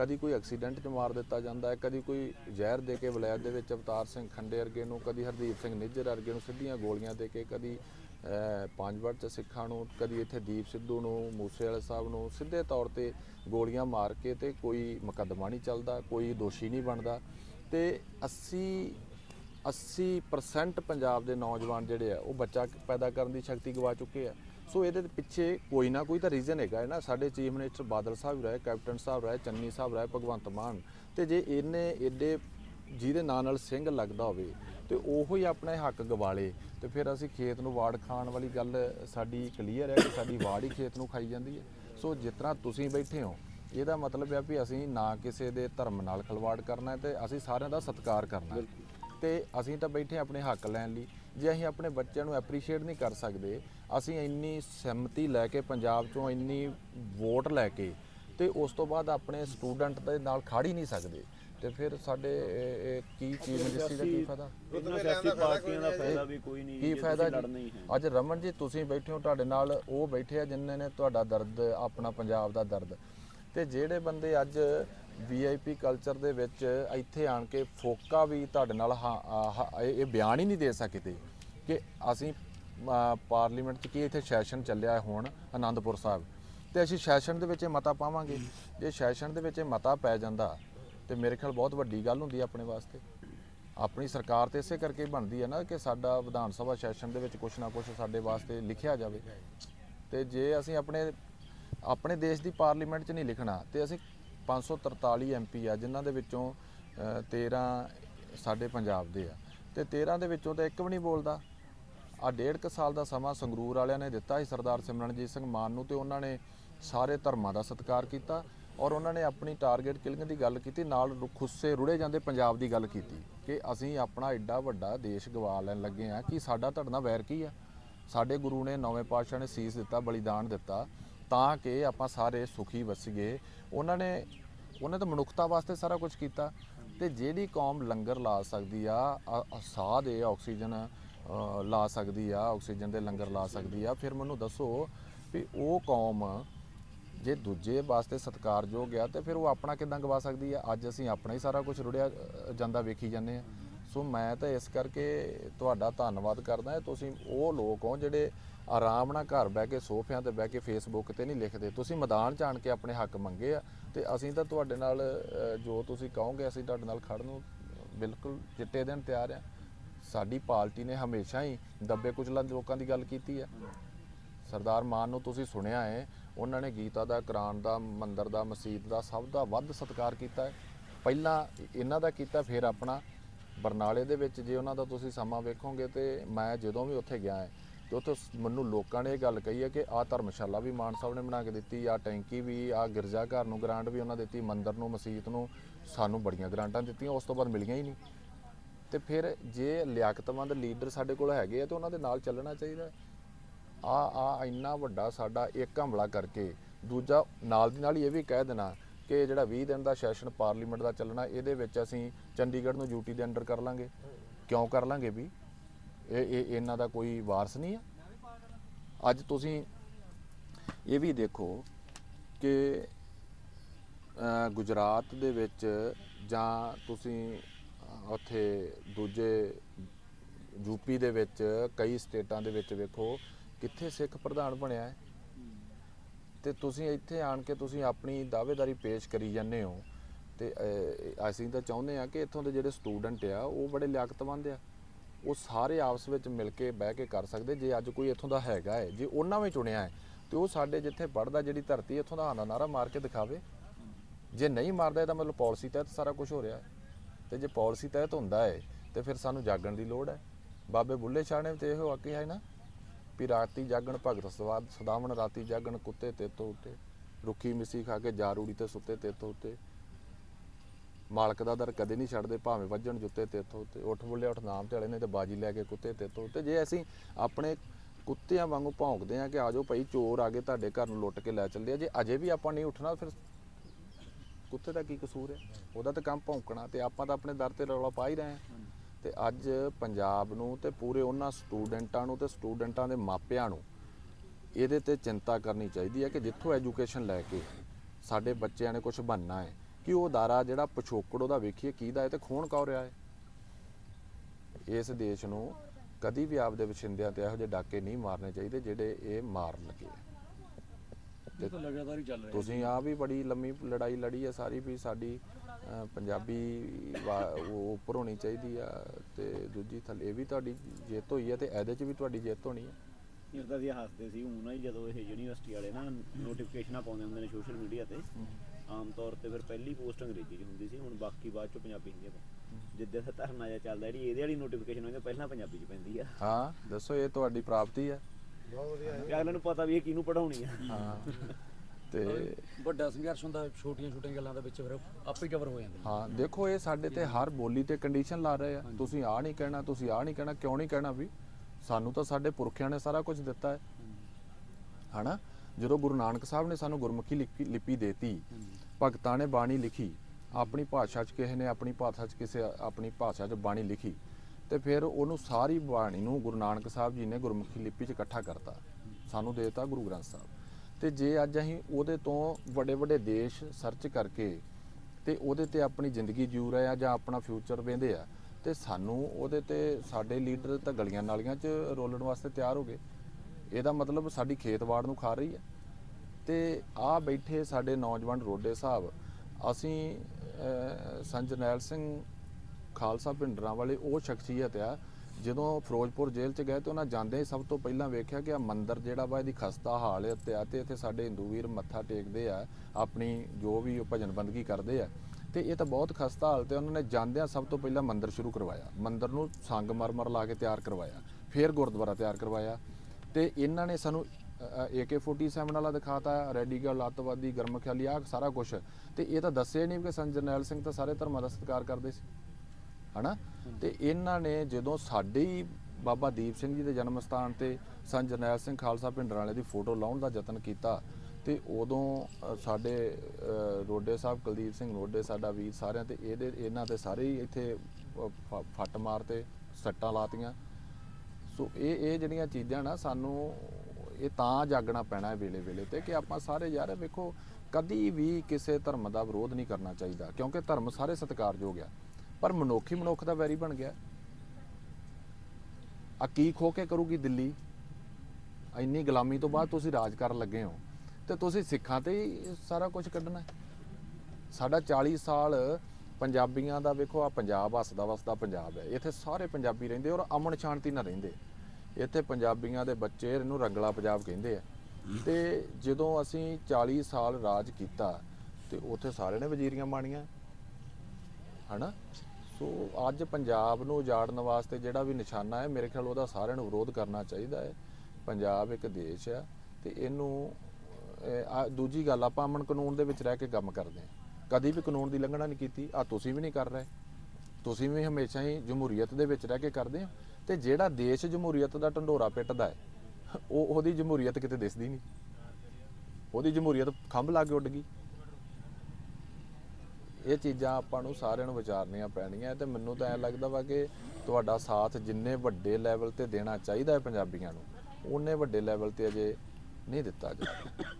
ਕਦੀ ਕੋਈ ਐਕਸੀਡੈਂਟ 'ਚ ਮਾਰ ਦਿੱਤਾ ਜਾਂਦਾ ਹੈ ਕਦੀ ਕੋਈ ਜ਼ਹਿਰ ਦੇ ਕੇ ਵਲੈਤ ਦੇ ਵਿੱਚ ਅਵਤਾਰ ਸਿੰਘ ਖੰਡੇ ਅਰਗੇ ਨੂੰ ਕਦੀ ਹਰਦੀਪ ਸਿੰਘ ਨਿੱਜਰ ਅਰਗੇ ਨੂੰ ਸਿੱਧੀਆਂ ਗੋਲੀਆਂ ਦੇ ਕੇ ਕਦੀ ਅਹ, ਪੰਜਵੜ 'ਚ ਸਿੱਖਾਂ ਨੂੰ ਕਦੀ ਇੱਥੇ ਦੀਪ ਸਿੱਧੂ ਨੂੰ ਮੂਸੇ ਵਾਲੇ ਸਾਹਿਬ ਨੂੰ ਸਿੱਧੇ ਤੌਰ ਤੇ ਗੋਲੀਆਂ ਮਾਰ ਕੇ ਤੇ ਕੋਈ ਮੁਕੱਦਮਾ ਨਹੀਂ ਚੱਲਦਾ ਕੋਈ ਦੋਸ਼ੀ ਨਹੀਂ ਬਣਦਾ ਤੇ 80 80% ਪੰਜਾਬ ਦੇ ਨੌਜਵਾਨ ਜਿਹੜੇ ਆ ਉਹ ਬੱਚਾ ਪੈਦਾ ਕਰਨ ਦੀ ਸ਼ਕਤੀ ਗਵਾ ਚੁੱਕੇ ਆ। ਸੋ ਇਹਦੇ ਪਿੱਛੇ ਕੋਈ ਨਾ ਕੋਈ ਤਾਂ ਰੀਜ਼ਨ ਹੈਗਾ ਹੈ ਨਾ। ਸਾਡੇ ਚੀਫ ਮਿਨਿਸਟਰ ਬਾਦਲ ਸਾਹਿਬ ਰਹੇ ਕੈਪਟਨ ਸਾਹਿਬ ਰਹੇ ਚੰਨੀ ਸਾਹਿਬ ਰਹੇ ਭਗਵੰਤ ਮਾਨ। ਤੇ ਜੇ ਇਹਨੇ ਏਡੇ ਜਿਹਦੇ ਨਾਂ ਨਾਲ ਸਿੰਘ ਲੱਗਦਾ ਹੋਵੇ ਤੇ ਉਹੋ ਹੀ ਆਪਣਾ ਹੱਕ ਗਵਾਲੇ। ਤੇ ਫਿਰ ਅਸੀਂ ਖੇਤ ਨੂੰ ਵਾੜ ਖਾਣ ਵਾਲੀ ਗੱਲ ਸਾਡੀ ਕਲੀਅਰ ਹੈ ਕਿ ਸਾਡੀ ਵਾੜ ਹੀ ਖੇਤ ਨੂੰ ਖਾਈ ਜਾਂਦੀ ਹੈ। ਸੋ ਜਿਸ ਤਰ੍ਹਾਂ ਤੁਸੀਂ ਬੈਠੇ ਹੋ ਇਹਦਾ ਮਤਲਬ ਹੈ ਵੀ ਅਸੀਂ ਨਾ ਕਿਸੇ ਦੇ ਧਰਮ ਨਾਲ ਖਿਲਵਾੜ ਕਰਨਾ ਤੇ ਅਸੀਂ ਸਾਰਿਆਂ ਦਾ ਸਤਿਕਾਰ ਕਰਨਾ ਤੇ ਅਸੀਂ ਤਾਂ ਬੈਠੇ ਆਪਣੇ ਹੱਕ ਲੈਣ ਲਈ। ਜੇ ਅਸੀਂ ਆਪਣੇ ਬੱਚਿਆਂ ਨੂੰ ਐਪਰੀਸ਼ੀਏਟ ਨਹੀਂ ਕਰ ਸਕਦੇ ਅਸੀਂ ਇੰਨੀ ਸਹਿਮਤੀ ਲੈ ਕੇ ਪੰਜਾਬ ਚੋਂ ਇੰਨੀ ਵੋਟ ਲੈ ਕੇ ਤੇ ਉਸ ਤੋਂ ਬਾਅਦ ਆਪਣੇ ਸਟੂਡੈਂਟ ਦੇ ਨਾਲ ਖੜ ਹੀ ਨਹੀਂ ਸਕਦੇ। ਤੇ ਫਿਰ ਸਾਡੇ ਕੀ ਚੀਜ਼ ਮਿਨਿਸਟਰੀ ਦਾ ਕੀ ਫਾਇਦਾ? ਇਹਨਾਂ ਸਿਆਸੀ ਪਾਰਟੀਆਂ ਦਾ ਫਾਇਦਾ ਵੀ ਕੋਈ ਨਹੀਂ ਕੀ ਫਾਇਦਾ ਅੱਜ ਰਮਨ ਜੀ ਤੁਸੀਂ ਬੈਠੇ ਹੋ ਤੁਹਾਡੇ ਨਾਲ ਉਹ ਬੈਠੇ ਆ ਜਿਨ੍ਹਾਂ ਨੇ ਤੁਹਾਡਾ ਦਰਦ ਆਪਣਾ ਪੰਜਾਬ ਦਾ ਦਰਦ। ਤੇ ਜਿਹੜੇ ਬੰਦੇ ਅੱਜ ਵੀਆਈਪੀ ਕਲਚਰ ਦੇ ਵਿੱਚ ਇੱਥੇ ਆਣ ਕੇ ਫੋਕਾ ਵੀ ਤੁਹਾਡੇ ਨਾਲ ਇਹ ਬਿਆਨ ਹੀ ਨਹੀਂ ਦੇ ਸਕਦੇ ਕਿ ਅਸੀਂ ਪਾਰਲੀਮੈਂਟ 'ਚ ਕੀ ਇੱਥੇ ਸੈਸ਼ਨ ਚੱਲਿਆ ਹੈ ਹੁਣ ਆਨੰਦਪੁਰ ਸਾਹਿਬ? ਤੇ ਅਸੀਂ ਸੈਸ਼ਨ ਦੇ ਵਿੱਚ ਇਹ ਮਤਾ ਪਾਵਾਂਗੇ। ਜੇ ਸੈਸ਼ਨ ਦੇ ਵਿੱਚ ਇਹ ਮਤਾ ਪੈ ਜਾਂਦਾ ਤੇ ਮੇਰੇ ਖਿਆਲ ਬਹੁਤ ਵੱਡੀ ਗੱਲ ਹੁੰਦੀ ਆਪਣੇ ਵਾਸਤੇ। ਆਪਣੀ ਸਰਕਾਰ ਤੇ ਇਸੇ ਕਰਕੇ ਬਣਦੀ ਹੈ ਨਾ ਕਿ ਸਾਡਾ ਵਿਧਾਨ ਸਭਾ ਸੈਸ਼ਨ ਦੇ ਵਿੱਚ ਕੁਝ ਨਾ ਕੁਝ ਸਾਡੇ ਵਾਸਤੇ ਲਿਖਿਆ ਜਾਵੇ। ਤੇ ਜੇ ਅਸੀਂ ਆਪਣੇ ਆਪਣੇ ਦੇਸ਼ ਦੀ ਪਾਰਲੀਮੈਂਟ 'ਚ ਨਹੀਂ ਲਿਖਣਾ ਤੇ ਅਸੀਂ 543 ਐਮਪੀ ਆ ਜਿਨ੍ਹਾਂ ਦੇ ਵਿੱਚੋਂ ਅ, 13 ਸਾਡੇ ਪੰਜਾਬ ਦੇ ਆ। ਤੇ 13 ਦੇ ਵਿੱਚੋਂ ਤਾਂ ਇੱਕ ਵੀ ਨਹੀਂ ਬੋਲਦਾ। ਆ ਡੇਢ ਕੁ ਸਾਲ ਦਾ ਸਮਾਂ ਸੰਗਰੂਰ ਵਾਲਿਆਂ ਨੇ ਦਿੱਤਾ ਸੀ ਸਰਦਾਰ ਸਿਮਰਨਜੀਤ ਸਿੰਘ ਮਾਨ ਨੂੰ ਤੇ ਉਹਨਾਂ ਨੇ ਸਾਰੇ ਧਰਮਾਂ ਦਾ ਸਤਿਕਾਰ ਕੀਤਾ ਔਰ ਉਹਨਾਂ ਨੇ ਆਪਣੀ ਟਾਰਗੇਟ ਕਿਲਿੰਗ ਦੀ ਗੱਲ ਕੀਤੀ, ਨਾਲ ਰੁ- ਖੁੱਸੇ ਰੁੜੇ ਜਾਂਦੇ ਪੰਜਾਬ ਦੀ ਗੱਲ ਕੀਤੀ ਕਿ ਅਸੀਂ ਆਪਣਾ ਐਡਾ ਵੱਡਾ ਦੇਸ਼ ਗਵਾ ਲੈਣ ਲੱਗੇ ਆ ਕਿ ਸਾਡਾ ਤੁਹਾਡੇ ਵੈਰ ਕੀ ਆ? ਸਾਡੇ ਗੁਰੂ ਨੇ ਨੌਵੇਂ ਪਾਤਸ਼ਾਹ ਨੇ ਸੀਸ ਦਿੱਤਾ, ਬਲੀਦਾਨ ਦਿੱਤਾ ਤਾਂ ਕਿ ਆਪਾਂ ਸਾਰੇ ਸੁਖੀ ਵਸੀਏ। ਉਹਨਾਂ ਨੇ, ਉਹਨਾਂ ਤਾਂ ਮਨੁੱਖਤਾ ਵਾਸਤੇ ਸਾਰਾ ਕੁਝ ਕੀਤਾ ਤੇ ਜਿਹੜੀ ਕੌਮ ਲੰਗਰ ਲਾ ਸਕਦੀ ਆ, ਆ- ਸਾਹ ਦੇ ਆਕਸੀਜਨ ਲਾ ਸਕਦੀ ਆ, ਆਕਸੀਜਨ ਦੇ ਲੰਗਰ ਲਾ ਸਕਦੀ ਆ। ਫਿਰ ਮੈਨੂੰ ਦੱਸੋ ਵੀ ਉਹ ਕੌਮ ਜੇ ਦੂਜੇ ਵਾਸਤੇ ਸਤਿਕਾਰਯੋਗ ਆ, ਤੇ ਫਿਰ ਉਹ ਆਪਣਾ ਕਿਦਾਂ ਗਵਾ ਸਕਦੀ ਆ? ਅੱਜ ਅਸੀਂ ਆਪਣਾ ਹੀ ਸਾਰਾ ਕੁਝ ਰੁੜਿਆ ਜਾਂਦਾ ਵੇਖੀ ਜਾਂਦੇ ਆ। ਸੋ ਮੈਂ ਤਾਂ ਇਸ ਕਰਕੇ ਤੁਹਾਡਾ ਧੰਨਵਾਦ ਕਰਦਾ ਤੁਸੀਂ ਉਹ ਲੋਕ ਹੋ ਜਿਹੜੇ ਆਰਾਮ ਨਾਲ ਘਰ ਬਹਿ ਕੇ ਸੋਫਿਆਂ ਤੇ ਬਹਿ ਕੇ ਫੇਸਬੁੱਕ ਤੇ ਨਹੀਂ ਲਿਖਦੇ। ਤੁਸੀਂ ਮੈਦਾਨ 'ਚ ਆਣ ਕੇ ਆਪਣੇ ਹੱਕ ਮੰਗੇ ਆ, ਤੇ ਅਸੀਂ ਤਾਂ ਤੁਹਾਡੇ ਨਾਲ ਜੋ ਤੁਸੀਂ ਕਹੋਗੇ ਅਸੀਂ ਤੁਹਾਡੇ ਨਾਲ ਖੜਨ ਨੂੰ ਬਿਲਕੁਲ ਚਿੱਟੇ ਦਿਨ ਤਿਆਰ ਆ। ਸਾਡੀ ਪਾਰਟੀ ਨੇ ਹਮੇਸ਼ਾ ਹੀ ਦੱਬੇ ਕੁਚਲਾਂ ਦੇ ਲੋਕਾਂ ਦੀ ਗੱਲ ਕੀਤੀ ਹੈ। ਸਰਦਾਰ ਮਾਨ ਨੂੰ ਤੁਸੀਂ ਸੁਣਿਆ ਹੈ, ਉਹਨਾਂ ਨੇ ਗੀਤਾ ਦਾ, ਕੁਰਾਨ ਦਾ, ਮੰਦਰ ਦਾ, ਮਸਜਿਦ ਦਾ ਸਭ ਦਾ ਵੱਧ ਸਤਿਕਾਰ ਕੀਤਾ ਹੈ। ਪਹਿਲਾਂ ਇਹਨਾਂ ਦਾ ਕੀਤਾ, ਫਿਰ ਆਪਣਾ। ਬਰਨਾਲੇ ਦੇ ਵਿੱਚ ਜੇ ਉਹਨਾਂ ਦਾ ਤੁਸੀਂ ਸਮਾਂ ਵੇਖੋਗੇ ਤੇ ਮੈਂ ਜਦੋਂ ਵੀ ਉੱਥੇ ਗਿਆ ਹੈ, ਤੇ ਉੱਥੇ ਮੈਨੂੰ ਲੋਕਾਂ ਨੇ ਇਹ ਗੱਲ ਕਹੀ ਹੈ ਕਿ ਆਹ ਧਰਮਸ਼ਾਲਾ ਵੀ ਮਾਨ ਸਾਹਿਬ ਨੇ ਬਣਾ ਕੇ ਦਿੱਤੀ ਆ ਟੈਂਕੀ ਵੀ ਆ ਗਿਰਜਾ ਘਰ ਨੂੰ ਗ੍ਰਾਂਟ ਵੀ ਉਹਨਾਂ ਦਿੱਤੀ, ਮੰਦਰ ਨੂੰ, ਮਸਜਿਦ ਨੂੰ ਸਾਨੂੰ ਬੜੀਆਂ ਗ੍ਰਾਂਟਾਂ ਦਿੱਤੀਆਂ, ਉਸ ਤੋਂ ਬਾਅਦ ਮਿਲੀਆਂ ਹੀ ਨਹੀਂ। ਤੇ ਫਿਰ ਜੇ ਲਿਆਕਤਮੰਦ ਲੀਡਰ ਸਾਡੇ ਕੋਲ ਹੈਗੇ ਆ ਤੇ ਉਹਨਾਂ ਦੇ ਨਾਲ ਚੱਲਣਾ ਚਾਹੀਦਾ ਆ ਆ ਇੰਨਾ ਵੱਡਾ ਸਾਡਾ ਇੱਕ ਹਮਲਾ ਕਰਕੇ ਦੂਜਾ ਨਾਲ ਦੀ ਨਾਲ ਹੀ ਇਹ ਵੀ ਕਹਿ ਦੇਣਾ ਕਿ ਜਿਹੜਾ 20 ਦਿਨ ਦਾ ਸੈਸ਼ਨ ਪਾਰਲੀਮੈਂਟ ਦਾ ਚੱਲਣਾ, ਇਹਦੇ ਵਿੱਚ ਅਸੀਂ ਚੰਡੀਗੜ੍ਹ ਨੂੰ ਯੂਟੀ ਦੇ ਅੰਡਰ ਕਰ ਲਾਂਗੇ। ਕਿਉਂ ਕਰ ਲਾਂਗੇ ਵੀ? ਇਹ ਇਹ, ਇਹਨਾਂ ਦਾ ਕੋਈ ਵਾਰਸ ਨਹੀਂ ਆ। ਅੱਜ ਤੁਸੀਂ ਇਹ ਵੀ ਦੇਖੋ ਕਿ ਗੁਜਰਾਤ ਦੇ ਵਿੱਚ ਜਾਂ ਤੁਸੀਂ ਉੱਥੇ ਦੂਜੇ ਯੂਪੀ ਦੇ ਵਿੱਚ, ਕਈ ਸਟੇਟਾਂ ਦੇ ਵਿੱਚ ਵੇਖੋ, ਕਿੱਥੇ ਸਿੱਖ ਪ੍ਰਧਾਨ ਬਣਿਆ ਹੈ। ਤੇ ਤੁਸੀਂ ਇੱਥੇ ਆਣ ਕੇ ਤੁਸੀਂ ਆਪਣੀ ਦਾਅਵੇਦਾਰੀ ਪੇਸ਼ ਕਰੀ ਜਾਂਦੇ ਹੋ। ਤੇ ਅਸੀਂ ਤਾਂ ਚਾਹੁੰਦੇ ਆ ਕਿ ਇੱਥੋਂ ਦੇ ਜਿਹੜੇ ਸਟੂਡੈਂਟ ਆ, ਉਹ ਬੜੇ ਲਿਆਕਤਮੰਦ ਆ। ਉਹ ਸਾਰੇ ਆਪਸ ਵਿੱਚ ਮਿਲ ਕੇ ਬਹਿ ਕੇ ਕਰ ਸਕਦੇ। ਜੇ ਅੱਜ ਕੋਈ ਇੱਥੋਂ ਦਾ ਹੈਗਾ ਹੈ, ਜੇ ਉਹਨਾਂ ਵਿੱਚ ਚੁਣਿਆ ਹੈ, ਤੇ ਉਹ ਸਾਡੇ ਜਿੱਥੇ ਪੜਦਾ ਜਿਹੜੀ ਧਰਤੀ ਇੱਥੋਂ ਦਾ ਆਂਦਾ ਨਾਰਾ ਮਾਰ ਕੇ ਦਿਖਾਵੇ। ਜੇ ਨਹੀਂ ਮਾਰਦਾ, ਇਹਦਾ ਮਤਲਬ ਪਾਲਿਸੀ ਤਹਿਤ ਸਾਰਾ ਕੁਝ ਹੋ ਰਿਹਾ ਹੈ। ਤੇ ਜੇ ਪਾਲਿਸੀ ਤਹਿਤ ਹੁੰਦਾ ਹੈ ਤੇ ਫਿਰ ਸਾਨੂੰ ਜਾਗਣ ਦੀ ਲੋੜ ਹੈ ਬਾਬੇ ਬੁੱਲੇ ਸ਼ਾਹ ਨੇ ਤੇ ਇਹੋ ਆਖਿਆ ਹੈ ਨਾ, ਵੀ ਰਾਤੀ ਜਾਗਣ ਭਗਤ ਸਵਾਦ, ਸਦਾਵਣ ਰਾਤੀ ਜਾਗਣ ਕੁੱਤੇ ਤੇ ਤੋਂ ਉੱਤੇ। ਰੁੱਖੀ ਮਿੱਸੀ ਖਾ ਕੇ ਜਾਰੂੜੀ ਤੇ ਸੁੱਤੇ ਤੇ ਤੋਂ ਉੱਤੇ। ਮਾਲਕ ਦਾ ਦਰ ਕਦੇ ਨਹੀਂ ਛੱਡਦੇ, ਭਾਵੇਂ ਵੱਜਣ ਜੁੱਤੇ ਤੇਥੋਂ ਉੱਤੇ। ਉੱਠ ਬੁੱਲੇ, ਉੱਠ ਨਾਮ ਤੇ ਵਾਲੇ ਨੇ ਤੇ ਬਾਜੀ ਲੈ ਕੇ ਕੁੱਤੇ ਤੇ ਤੇਥੋਂ ਤੇ ਜੇ ਅਸੀਂ ਆਪਣੇ ਕੁੱਤਿਆਂ ਵਾਂਗੂ ਭੌਂਕਦੇ ਆ ਕਿ ਆਜੋ ਭਾਈ, ਚੋਰ ਆ ਗਏ ਤੁਹਾਡੇ ਘਰ ਨੂੰ ਲੁੱਟ ਕੇ ਲੈ ਚੱਲਦੇ ਆ, ਜੇ ਅਜੇ ਵੀ ਆਪਾਂ ਨਹੀਂ ਉੱਠਣਾ, ਫਿਰ ਕੁੱਤੇ ਦਾ ਕੀ ਕਸੂਰ ਹੈ? ਉਹਦਾ ਤਾਂ ਕੰਮ ਭੌਂਕਣਾ ਤੇ ਆਪਾਂ ਤਾਂ ਆਪਣੇ ਦਰ ਤੇ ਰੌਲਾ ਪਾ ਹੀ ਰਹੇ ਹਾਂ। ਤੇ ਅੱਜ ਪੰਜਾਬ ਨੂੰ ਤੇ ਪੂਰੇ ਉਹਨਾਂ ਸਟੂਡੈਂਟਾਂ ਨੂੰ ਤੇ ਸਟੂਡੈਂਟਾਂ ਦੇ ਮਾਪਿਆਂ ਨੂੰ ਇਹਦੇ ਤੇ ਚਿੰਤਾ ਕਰਨੀ ਚਾਹੀਦੀ ਹੈ ਕਿ ਜਿੱਥੋਂ ਐਜੂਕੇਸ਼ਨ ਲੈ ਕੇ ਸਾਡੇ ਬੱਚਿਆਂ ਨੇ ਕੁਝ ਬਣਨਾ ਹੈ, ਕਿ ਉਹ ਦਾਰਾ ਜਿਹੜਾ ਪਿਛੋਕੜ ਉਹਦਾ ਵੇਖੀਏ ਕਿਹਦਾ ਹੈ ਤੇ ਖੂਨ ਕੌ ਰਿਹਾ ਹੈ। ਇਸ ਦੇਸ਼ ਨੂੰ ਕਦੀ ਵੀ ਆਪਦੇ ਵਸਿੰਦਿਆਂ ਤੇ ਇਹੋ ਜਿਹੇ ਡਾਕੇ ਨਹੀਂ ਮਾਰਨੇ ਚਾਹੀਦੇ ਜਿਹੜੇ ਇਹ ਮਾਰਨ ਲੱਗੇ ਇਹ ਤਾਂ ਲਗਾਤਾਰ ਹੀ ਚੱਲ ਰਿਹਾ ਤੁਸੀਂ ਆ ਵੀ ਬੜੀ ਲੰਮੀ ਲੜਾਈ ਲੜੀ ਹੈ ਸਾਰੀ ਵੀ ਸਾਡੀ ਪੰਜਾਬੀ ਵਾ- ਉਹ ਉੱਪਰ ਹੋਣੀ ਚਾਹੀਦੀ ਆ ਤੇ ਦੂਜੀ ਥੱਲੇ ਇਹ ਵੀ ਤੁਹਾਡੀ ਜਿੱਤ ਹੋਈ ਹੈ ਤੇ ਇਹਦੇ 'ਚ ਵੀ ਤੁਹਾਡੀ ਜਿੱਤ ਹੋਣੀ ਹੈ। ਇਹ ਤਾਂ ਅਸੀਂ ਹੱਸਦੇ ਸੀ ਹੁਣ ਹੀ ਜਦੋਂ ਇਹ ਯੂਨੀਵਰਸਿਟੀ ਵਾਲੇ ਨਾ ਨੋਟੀਫਿਕੇਸ਼ਨਾਂ ਪਾਉਂਦੇ ਹੁੰਦੇ ਨੇ ਸੋਸ਼ਲ ਮੀਡੀਆ ਤੇ ਆਮ ਤੌਰ ਤੇ ਫਿਰ ਪਹਿਲੀ ਪੋਸਟ ਅੰਗਰੇਜ਼ੀ 'ਚ ਹੁੰਦੀ ਸੀ ਹੁਣ ਬਾਕੀ ਬਾਅਦ 'ਚ ਪੰਜਾਬੀ ਹਿੰਦੀ ਪਾ ਜਿੱਦੇ ਦਾ ਧਰਨਾ ਜਿਹਾ ਚੱਲਦਾ ਜਿਹੜੀ ਇਹਦੇ ਵਾਲੀ ਨੋਟੀਫਿਕੇਸ਼ਨ ਹੋਈ ਤਾਂ ਪਹਿਲਾਂ ਪੰਜਾਬੀ 'ਚ ਪੈਂਦੀ ਆ। ਹਾਂ ਦੱਸੋ ਇਹ ਤੁਹਾਡੀ ਪ੍ਰਾਪਤੀ ਹੈ ਤੇ ਅਗਲੇ ਨੂੰ ਪਤਾ ਵੀ ਇਹ ਕਿਹਨੂੰ ਪੜਾਉਣੀ ਆ। ਹਾਂ। *laughs* ਤੇ ਵੱਡਾ ਸੰਘਰਸ਼ ਹੁੰਦਾ ਛੋਟੀਆਂ ਛੋਟੀਆਂ ਗੱਲਾਂ ਦੇ ਵਿੱਚ ਫਿਰ ਆਪੇ ਕਵਰ ਹੋ ਜਾਂਦੇ ਹਾਂ ਦੇਖੋ ਇਹ ਸਾਡੇ ਤੇ ਹਰ ਬੋਲੀ ਤੇ ਕੰਡੀਸ਼ਨ ਲਾ ਰਹੇ ਆ। ਤੁਸੀਂ ਆ ਨਹੀਂ ਕਹਿਣਾ ਤੁਸੀਂ ਆ ਨਹੀਂ ਕਹਿਣਾ ਕਿਉਂ ਨਹੀਂ ਕਹਿਣਾ ਵੀ? ਸਾਨੂੰ ਤਾਂ ਸਾਡੇ ਪੁਰਖਿਆਂ ਨੇ ਸਾਰਾ ਕੁਝ ਦਿੱਤਾ ਹੈ। ਹਨਾ? ਜਦੋਂ ਗੁਰੂ ਨਾਨਕ ਸਾਹਿਬ ਨੇ ਸਾਨੂੰ ਗੁਰਮੁਖੀ ਲਿਪੀ ਲਿਪੀ ਦੇਤੀ ਭਗਤਾਂ ਨੇ ਬਾਣੀ ਲਿਖੀ ਆਪਣੀ ਭਾਸ਼ਾ 'ਚ ਕਿਸੇ ਨੇ ਆਪਣੀ ਭਾਸ਼ਾ 'ਚ ਕਿਸੇ ਆਪਣੀ ਭਾਸ਼ਾ 'ਚ ਬਾਣੀ ਲਿਖੀ ਤੇ ਫਿਰ ਉਹਨੂੰ ਸਾਰੀ ਬਾਣੀ ਨੂੰ ਗੁਰੂ ਨਾਨਕ ਸਾਹਿਬ ਜੀ ਨੇ ਗੁਰਮੁਖੀ ਲਿਪੀ 'ਚ ਇਕੱਠਾ ਕਰਤਾ। ਸਾਨੂੰ ਦੇਤਾ ਗੁਰੂ ਗ੍ਰੰਥ ਸਾਹਿਬ। ਤੇ ਜੇ ਅੱਜ ਅਸੀਂ ਉਹਦੇ ਤੋਂ ਵੱਡੇ ਵੱਡੇ ਦੇਸ਼ ਸਰਚ ਕਰਕੇ ਤੇ ਉਹਦੇ ਤੇ ਆਪਣੀ ਜ਼ਿੰਦਗੀ ਜਿਉ ਰਹੇ ਆ ਜਾਂ ਆਪਣਾ ਫਿਊਚਰ ਵੇਂਦੇ ਆ ਤੇ ਸਾਨੂੰ ਉਹਦੇ ਤੇ ਸਾਡੇ ਲੀਡਰ ਤਾਂ ਗਲੀਆਂ ਨਾਲੀਆਂ 'ਚ ਰੋਲਣ ਵਾਸਤੇ ਤਿਆਰ ਹੋ ਗਏ। ਇਹਦਾ ਮਤਲਬ ਸਾਡੀ ਖੇਤਵਾੜ ਨੂੰ ਖਾ ਰਹੀ ਹੈ। ਤੇ ਆ ਬੈਠੇ ਸਾਡੇ ਨੌਜਵਾਨ ਰੋਡੇ ਸਾਹਿਬ ਅਸੀਂ ਅਹ, ਜਰਨੈਲ ਸਿੰਘ ਖਾਲਸਾ ਭਿੰਡਰਾਂ ਵਾਲੇ ਉਹ ਸ਼ਖਸੀਅਤ ਆ, ਜਦੋਂ ਫਿਰੋਜ਼ਪੁਰ ਜੇਲ੍ਹ 'ਚ ਗਏ ਤੇ ਉਹਨਾਂ ਜਾਂਦੇ ਹੀ ਸਭ ਤੋਂ ਪਹਿਲਾਂ ਵੇਖਿਆ ਕਿ ਆ ਮੰਦਿਰ ਜਿਹੜਾ ਵਾ ਇਹਦੀ ਖਸਤਾ ਹਾਲਤ ਆ ਤੇ ਇੱਥੇ ਸਾਡੇ ਹਿੰਦੂ ਵੀਰ ਮੱਥਾ ਟੇਕਦੇ ਆ, ਆਪਣੀ ਜੋ ਵੀ ਉਹ ਭਜਨ ਬੰਦਗੀ ਕਰਦੇ ਆ। ਤੇ ਇਹ ਤਾਂ ਬਹੁਤ ਖਸਤਾ ਹਾਲਤ ਹੈ ਉਹਨਾਂ ਨੇ ਜਾਂਦਿਆਂ ਸਭ ਤੋਂ ਪਹਿਲਾਂ ਮੰਦਿਰ ਸ਼ੁਰੂ ਕਰਵਾਇਆ। ਮੰਦਿਰ ਨੂੰ ਸੰਗ ਮਰਮਰ ਲਾ ਕੇ ਤਿਆਰ ਕਰਵਾਇਆ, ਫਿਰ ਗੁਰਦੁਆਰਾ ਤਿਆਰ ਕਰਵਾਇਆ। ਤੇ ਇਹਨਾਂ ਨੇ ਸਾਨੂੰ AK47 ਵਾਲਾ ਦਿਖਾਤਾ ਰੈਡੀਕਲ ਅੱਤਵਾਦੀ ਗਰਮ ਖਿਆਲੀ ਆ ਸਾਰਾ ਕੁਝ ਤੇ ਇਹ ਤਾਂ ਦੱਸਿਆ ਹੀ ਨਹੀਂ ਕਿ ਸੰਤ ਜਰਨੈਲ ਸਿੰਘ ਤਾਂ ਸਾਰੇ ਧਰਮਾਂ ਦਾ ਸਤਿਕਾਰ ਕਰਦੇ ਸੀ। ਹਨਾ? ਤੇ ਇਹਨਾਂ ਨੇ ਜਦੋਂ ਸਾਡੇ ਹੀ ਬਾਬਾ ਦੀਪ ਸਿੰਘ ਜੀ ਦੇ ਜਨਮ ਸਥਾਨ ਤੇ ਸੰਤ ਜਰਨੈਲ ਸਿੰਘ ਖਾਲਸਾ ਭਿੰਡਰਾਂ ਵਾਲੇ ਦੀ ਫੋਟੋ ਲਾਉਣ ਦਾ ਯਤਨ ਕੀਤਾ, ਤੇ ਉਦੋਂ ਸਾਡੇ ਰੋਡੇ ਸਾਹਿਬ, ਕੁਲਦੀਪ ਸਿੰਘ ਰੋਡੇ, ਸਾਡਾ ਵੀਰ ਸਾਰਿਆਂ ਤੇ ਇਹਦੇ, ਇਹਨਾਂ ਤੇ ਸਾਰੇ ਹੀ ਇੱਥੇ ਫੱਟ ਮਾਰ ਤੇ ਸੱਟਾਂ ਲਾਤੀਆਂ। ਸੋ ਇਹ ਇਹ ਜਿਹੜੀਆਂ ਚੀਜ਼ਾਂ ਨਾ ਸਾਨੂੰ, ਇਹ ਤਾਂ ਜਾਗਣਾ ਪੈਣਾ ਵੇਲੇ ਵੇਲੇ ਤੇ ਕਿ ਆਪਾਂ ਸਾਰੇ ਯਾਰ ਵੇਖੋ, ਕਦੀ ਵੀ ਕਿਸੇ ਧਰਮ ਦਾ ਵਿਰੋਧ ਨਹੀਂ ਕਰਨਾ ਚਾਹੀਦਾ, ਕਿਉਂਕਿ ਧਰਮ ਸਾਰੇ ਸਤਿਕਾਰਯੋਗ ਆ। ਪਰ ਮਨੁੱਖੀ ਮਨੁੱਖ ਦਾ ਵੈਰੀ ਬਣ ਗਿਆ। ਆ ਕੀ ਖੋ ਕੇ ਕਰੂਗੀ ਦਿੱਲੀ? ਇੰਨੀ ਗੁਲਾਮੀ ਤੋਂ ਬਾਅਦ ਤੁਸੀਂ ਰਾਜ ਕਰਨ ਲੱਗੇ ਹੋ ਤੇ ਤੁਸੀਂ ਸਿੱਖਾਂ ਤੇ ਹੀ ਸਾਰਾ ਕੁਝ ਕੱਢਣਾ ਸਾਡਾ 40 ਸਾਲ ਪੰਜਾਬੀਆਂ ਦਾ ਵੇਖੋ, ਆ ਪੰਜਾਬ ਹੱਸਦਾ ਵਸਦਾ ਪੰਜਾਬ ਹੈ। ਇੱਥੇ ਸਾਰੇ ਪੰਜਾਬੀ ਰਹਿੰਦੇ ਔਰ ਅਮਨ ਸ਼ਾਂਤੀ ਨਾਲ ਰਹਿੰਦੇ। ਇੱਥੇ ਪੰਜਾਬੀਆਂ ਦੇ ਬੱਚੇ ਇਹਨੂੰ ਰੰਗਲਾ ਪੰਜਾਬ ਕਹਿੰਦੇ ਆ। ਤੇ ਜਦੋਂ ਅਸੀਂ 40 ਸਾਲ ਰਾਜ ਕੀਤਾ ਤੇ ਉੱਥੇ ਸਾਰਿਆਂ ਨੇ ਵਜ਼ੀਰੀਆਂ ਮਾਣੀਆਂ। ਹਨਾ? ਸੋ ਅੱਜ ਪੰਜਾਬ ਨੂੰ ਉਜਾੜਨ ਵਾਸਤੇ ਜਿਹੜਾ ਵੀ ਨਿਸ਼ਾਨਾ ਹੈ, ਮੇਰੇ ਖਿਆਲ ਉਹਦਾ ਸਾਰਿਆਂ ਨੂੰ ਵਿਰੋਧ ਕਰਨਾ ਚਾਹੀਦਾ ਹੈ। ਪੰਜਾਬ ਇੱਕ ਦੇਸ਼ ਹੈ ਤੇ ਇਹਨੂੰ ਦੂਜੀ ਗੱਲ, ਆਪਾਂ ਅਮਨ ਕਾਨੂੰਨ ਦੇ ਵਿੱਚ ਰਹਿ ਕੇ ਕੰਮ ਕਰਦੇ ਹਾਂ। ਕਦੀ ਵੀ ਕਾਨੂੰਨ ਦੀ ਲੰਘਣਾ ਨਹੀਂ ਕੀਤੀ, ਆ ਤੁਸੀਂ ਵੀ ਨਹੀਂ ਕਰ ਰਹੇ। ਤੁਸੀਂ ਵੀ ਹਮੇਸ਼ਾ ਹੀ ਜਮਹੂਰੀਅਤ ਦੇ ਵਿੱਚ ਰਹਿ ਕੇ ਕਰਦੇ ਹੋ ਤੇ ਜਿਹੜਾ ਦੇਸ਼ ਜਮਹੂਰੀਅਤ ਦਾ ਢੰਡੋਰਾ ਪਿੱਟਦਾ ਹੈ, ਉਹ ਉਹਦੀ ਜਮਹੂਰੀਅਤ ਕਿਤੇ ਦਿਸਦੀ ਨਹੀਂ। ਉਹਦੀ ਜਮਹੂਰੀਅਤ ਖੰਭ ਲਾ ਕੇ ਉੱਡ ਗਈ। ਇਹ ਚੀਜ਼ਾਂ ਆਪਾਂ ਨੂੰ ਸਾਰਿਆਂ ਨੂੰ ਵਿਚਾਰਨੀਆਂ ਪੈਣੀਆਂ ਤੇ ਮੈਨੂੰ ਤਾਂ ਐ ਲੱਗਦਾ ਵਾ ਕਿ ਤੁਹਾਡਾ ਸਾਥ ਜਿੰਨੇ ਵੱਡੇ ਲੈਵਲ ਤੇ ਦੇਣਾ ਚਾਹੀਦਾ ਹੈ ਪੰਜਾਬੀਆਂ ਨੂੰ ਉਹਨੇ ਵੱਡੇ ਲੈਵਲ ਤੇ ਅਜੇ ਨਹੀਂ ਦਿੱਤਾ ਜਾ ਰਿਹਾ।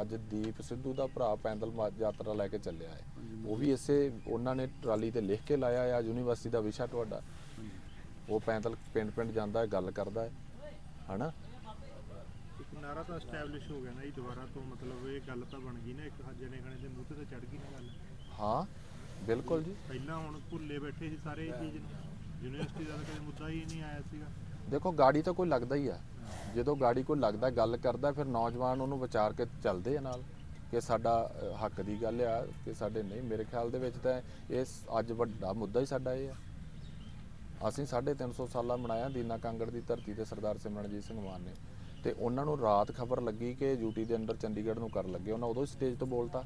ਅੱਜ ਦੀਪ ਸਿੱਧੂ ਦਾ ਭਰਾ ਪੈਦਲ ਮਾ- ਯਾਤਰਾ ਲੈ ਕੇ ਚੱਲਿਆ ਹੈ। ਉਹ ਵੀ ਇਸੇ, ਉਹਨਾਂ ਨੇ ਟਰਾਲੀ ਤੇ ਲਿਖ ਕੇ ਲਾਇਆ ਆ ਯੂਨੀਵਰਸਿਟੀ ਦਾ ਵਿਸ਼ਾ ਤੁਹਾਡਾ। ਉਹ ਪੈਦਲ ਪਿੰਡ ਪਿੰਡ ਜਾਂਦਾ ਹੈ, ਗੱਲ ਕਰਦਾ ਹੈ, ਹਨਾ? ਨਾਰਾ ਤਾਂ ਐਸਟੈਬਲਿਸ਼ ਹੋ ਗਿਆ ਨਾ ਜੀ ਦੁਬਾਰਾ ਤੋਂ ਮਤਲਬ ਇਹ ਗੱਲ ਤਾਂ ਬਣ ਗਈ ਨਾ ਇੱਕ ਜਣੇ ਖਣੇ ਦੇ ਮੂੰਹ ਤੇ ਤਾਂ ਚੜ ਗਈ ਨਾ ਗੱਲ। ਹਾਂ ਬਿਲਕੁਲ ਜੀ। ਪਹਿਲਾਂ ਹੁਣ ਭੁੱਲੇ ਬੈਠੇ ਸੀ ਸਾਰੇ ਇਹ ਚੀਜ਼ ਨੂੰ। ਯੂਨੀਵਰਸਿਟੀ ਦਾ ਤਾਂ ਕਦੇ ਮੁੱਦਾ ਹੀ ਨਹੀਂ ਆਇਆ ਸੀਗਾ। ਦੇਖੋ ਗਾੜੀ ਤਾਂ ਕੋਈ ਲੱਗਦਾ ਹੀ ਆ। ਜਦੋਂ ਗਾੜੀ ਕੋਈ ਲੱਗਦਾ ਗੱਲ ਕਰਦਾ ਫਿਰ ਨੌਜਵਾਨ ਉਹਨੂੰ ਵਿਚਾਰ ਕੇ ਚੱਲਦੇ ਆ ਨਾਲ ਕਿ ਸਾਡਾ ਹੱਕ ਦੀ ਗੱਲ ਆ ਕਿ ਸਾਡੇ ਨਹੀਂ। ਮੇਰੇ ਖਿਆਲ ਦੇ ਵਿੱਚ ਤਾਂ ਇਹ ਅੱਜ ਵੱਡਾ ਮੁੱਦਾ ਹੀ ਸਾਡਾ ਇਹ ਆ। ਅਸੀਂ 350 ਸਾਲਾ ਮਨਾਇਆ ਦੀਨਾ ਕਾਂਗੜ ਦੀ ਧਰਤੀ ਤੇ ਸਰਦਾਰ ਸਿਮਰਨਜੀਤ ਸਿੰਘ ਮਾਨ ਨੇ। ਤੇ ਉਹਨਾਂ ਨੂੰ ਰਾਤ ਖਬਰ ਲੱਗੀ ਕਿ ਯੂਟੀ ਦੇ ਅੰਡਰ ਚੰਡੀਗੜ੍ਹ ਨੂੰ ਕਰਨ ਲੱਗੇ। ਉਹਨਾਂ ਉਦੋਂ ਸਟੇਜ ਤੋਂ ਬੋਲਤਾ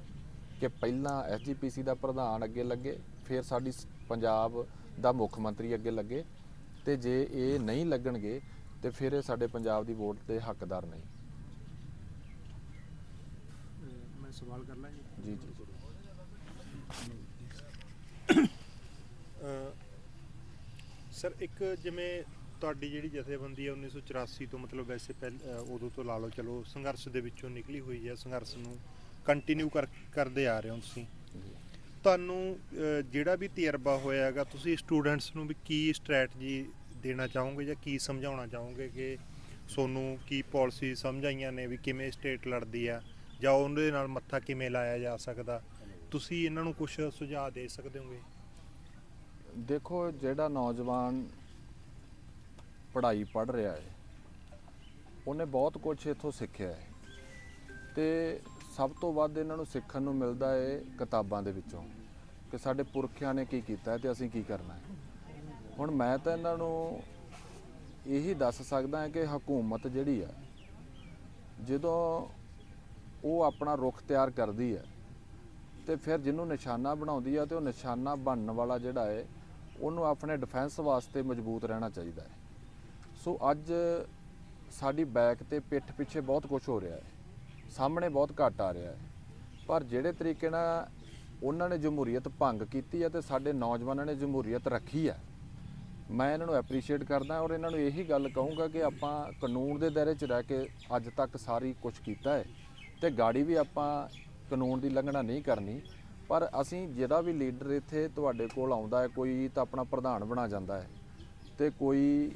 ਕਿ ਪਹਿਲਾਂ ਐਸਜੀਪੀਸੀ ਦਾ ਪ੍ਰਧਾਨ ਅੱਗੇ ਲੱਗੇ ਫਿਰ ਸਾਡੀ ਪੰਜਾਬ ਦਾ ਮੁੱਖ ਮੰਤਰੀ ਅੱਗੇ ਲੱਗੇ ਤੇ ਜੇ ਇਹ ਨਹੀਂ ਲੱਗਣਗੇ ਤੇ ਫਿਰ ਇਹ ਸਾਡੇ ਪੰਜਾਬ ਦੀ ਵੋਟ ਦੇ ਹੱਕਦਾਰ ਨਹੀਂ। ਅਹ ਮੈਂ ਸਵਾਲ ਕਰ ਲਾਂ ਜੀ ਜੀ ਜੀ। ਅਹ ਸਰ ਇੱਕ ਜਿਵੇਂ ਤੁਹਾਡੀ ਜਿਹੜੀ ਜਥੇਬੰਦੀ ਹੈ 1984 ਤੋਂ ਮਤਲਬ ਵੈਸੇ ਪਹਿਲ ਉਦੋਂ ਤੋਂ ਲਾ ਲਓ, ਚਲੋ ਸੰਘਰਸ਼ ਦੇ ਵਿੱਚੋਂ ਨਿਕਲੀ ਹੋਈ ਹੈ, ਸੰਘਰਸ਼ ਨੂੰ ਕੰਟੀਨਿਊ ਕਰ, ਕਰਦੇ ਆ ਰਹੇ ਹੋ ਤੁਸੀਂ। ਤੁਹਾਨੂੰ ਜਿਹੜਾ ਵੀ ਤਜਰਬਾ ਹੋਇਆ ਹੈਗਾ, ਤੁਸੀਂ ਸਟੂਡੈਂਟਸ ਨੂੰ ਵੀ ਕੀ ਸਟ੍ਰੈਟਜੀ ਦੇਣਾ ਚਾਹੋਗੇ ਜਾਂ ਕੀ ਸਮਝਾਉਣਾ ਚਾਹੋਗੇ ਕਿ ਸੋਨੂੰ ਕੀ ਪਾਲਿਸੀ ਸਮਝਾਈਆਂ ਨੇ ਵੀ ਕਿਵੇਂ ਸਟੇਟ ਲੜਦੀ ਆ ਜਾਂ ਉਹਦੇ ਨਾਲ ਮੱਥਾ ਕਿਵੇਂ ਲਾਇਆ ਜਾ ਸਕਦਾ? ਤੁਸੀਂ ਇਹਨਾਂ ਨੂੰ ਕੁਝ ਸੁਝਾਅ ਦੇ ਸਕਦੇ ਹੋਗੇ? ਦੇਖੋ, ਜਿਹੜਾ ਨੌਜਵਾਨ ਪੜ੍ਹਾਈ ਪੜ੍ਹ ਰਿਹਾ ਹੈ। ਉਹਨੇ ਬਹੁਤ ਕੁਝ ਇੱਥੋਂ ਸਿੱਖਿਆ ਹੈ। ਤੇ ਸਭ ਤੋਂ ਵੱਧ ਇਹਨਾਂ ਨੂੰ ਸਿੱਖਣ ਨੂੰ ਮਿਲਦਾ ਹੈ ਕਿਤਾਬਾਂ ਦੇ ਵਿੱਚੋਂ ਕਿ ਸਾਡੇ ਪੁਰਖਿਆਂ ਨੇ ਕੀ ਕੀਤਾ ਹੈ ਤੇ ਅਸੀਂ ਕੀ ਕਰਨਾ ਹੈ। ਹੁਣ ਮੈਂ ਤਾਂ ਇਹਨਾਂ ਨੂੰ ਇਹੀ ਦੱਸ ਸਕਦਾ ਕਿ ਹਕੂਮਤ ਜਿਹੜੀ ਹੈ, ਜਦੋਂ ਉਹ ਆਪਣਾ ਰੁਖ ਤਿਆਰ ਕਰਦੀ ਹੈ ਤੇ ਫਿਰ ਜਿਹਨੂੰ ਨਿਸ਼ਾਨਾ ਬਣਾਉਂਦੀ ਆ ਤੇ ਉਹ ਨਿਸ਼ਾਨਾ ਬਣਨ ਵਾਲਾ ਜਿਹੜਾ ਹੈ, ਉਹਨੂੰ ਆਪਣੇ ਡਿਫੈਂਸ ਵਾਸਤੇ ਮਜ਼ਬੂਤ ਰਹਿਣਾ ਚਾਹੀਦਾ ਹੈ। ਸੋ ਅੱਜ ਸਾਡੀ ਬੈਕ ਤੇ ਪਿੱਠ ਪਿੱਛੇ ਬਹੁਤ ਕੁਝ ਹੋ ਰਿਹਾ ਹੈ। ਸਾਹਮਣੇ ਬਹੁਤ ਘੱਟ ਆ ਰਿਹਾ ਹੈ। ਪਰ ਜਿਹੜੇ ਤਰੀਕੇ ਨਾਲ ਉਹਨਾਂ ਨੇ ਜਮਹੂਰੀਅਤ ਭੰਗ ਕੀਤੀ ਹੈ ਤੇ ਸਾਡੇ ਨੌਜਵਾਨਾਂ ਨੇ ਜਮਹੂਰੀਅਤ ਰੱਖੀ ਹੈ, ਮੈਂ ਇਹਨਾਂ ਨੂੰ ਐਪਰੀਸ਼ੀਏਟ ਕਰਦਾ ਔਰ ਇਹਨਾਂ ਨੂੰ ਇਹੀ ਗੱਲ ਕਹੂੰਗਾ ਕਿ ਆਪਾਂ ਕਾਨੂੰਨ ਦੇ ਦਾਇਰੇ 'ਚ ਰਹਿ ਕੇ ਅੱਜ ਤੱਕ ਸਾਰੀ ਕੁਝ ਕੀਤਾ ਹੈ ਤੇ ਗਾੜੀ ਵੀ ਆਪਾਂ ਕਾਨੂੰਨ ਦੀ ਲੰਘਣਾ ਨਹੀਂ ਕਰਨੀ। ਪਰ ਅਸੀਂ ਜਿਹੜਾ ਵੀ ਲੀਡਰ ਇੱਥੇ ਤੁਹਾਡੇ ਕੋਲ ਆਉਂਦਾ ਹੈ, ਕੋਈ ਤਾਂ ਆਪਣਾ ਪ੍ਰਧਾਨ ਬਣਾ ਜਾਂਦਾ ਹੈ ਤੇ ਕੋਈ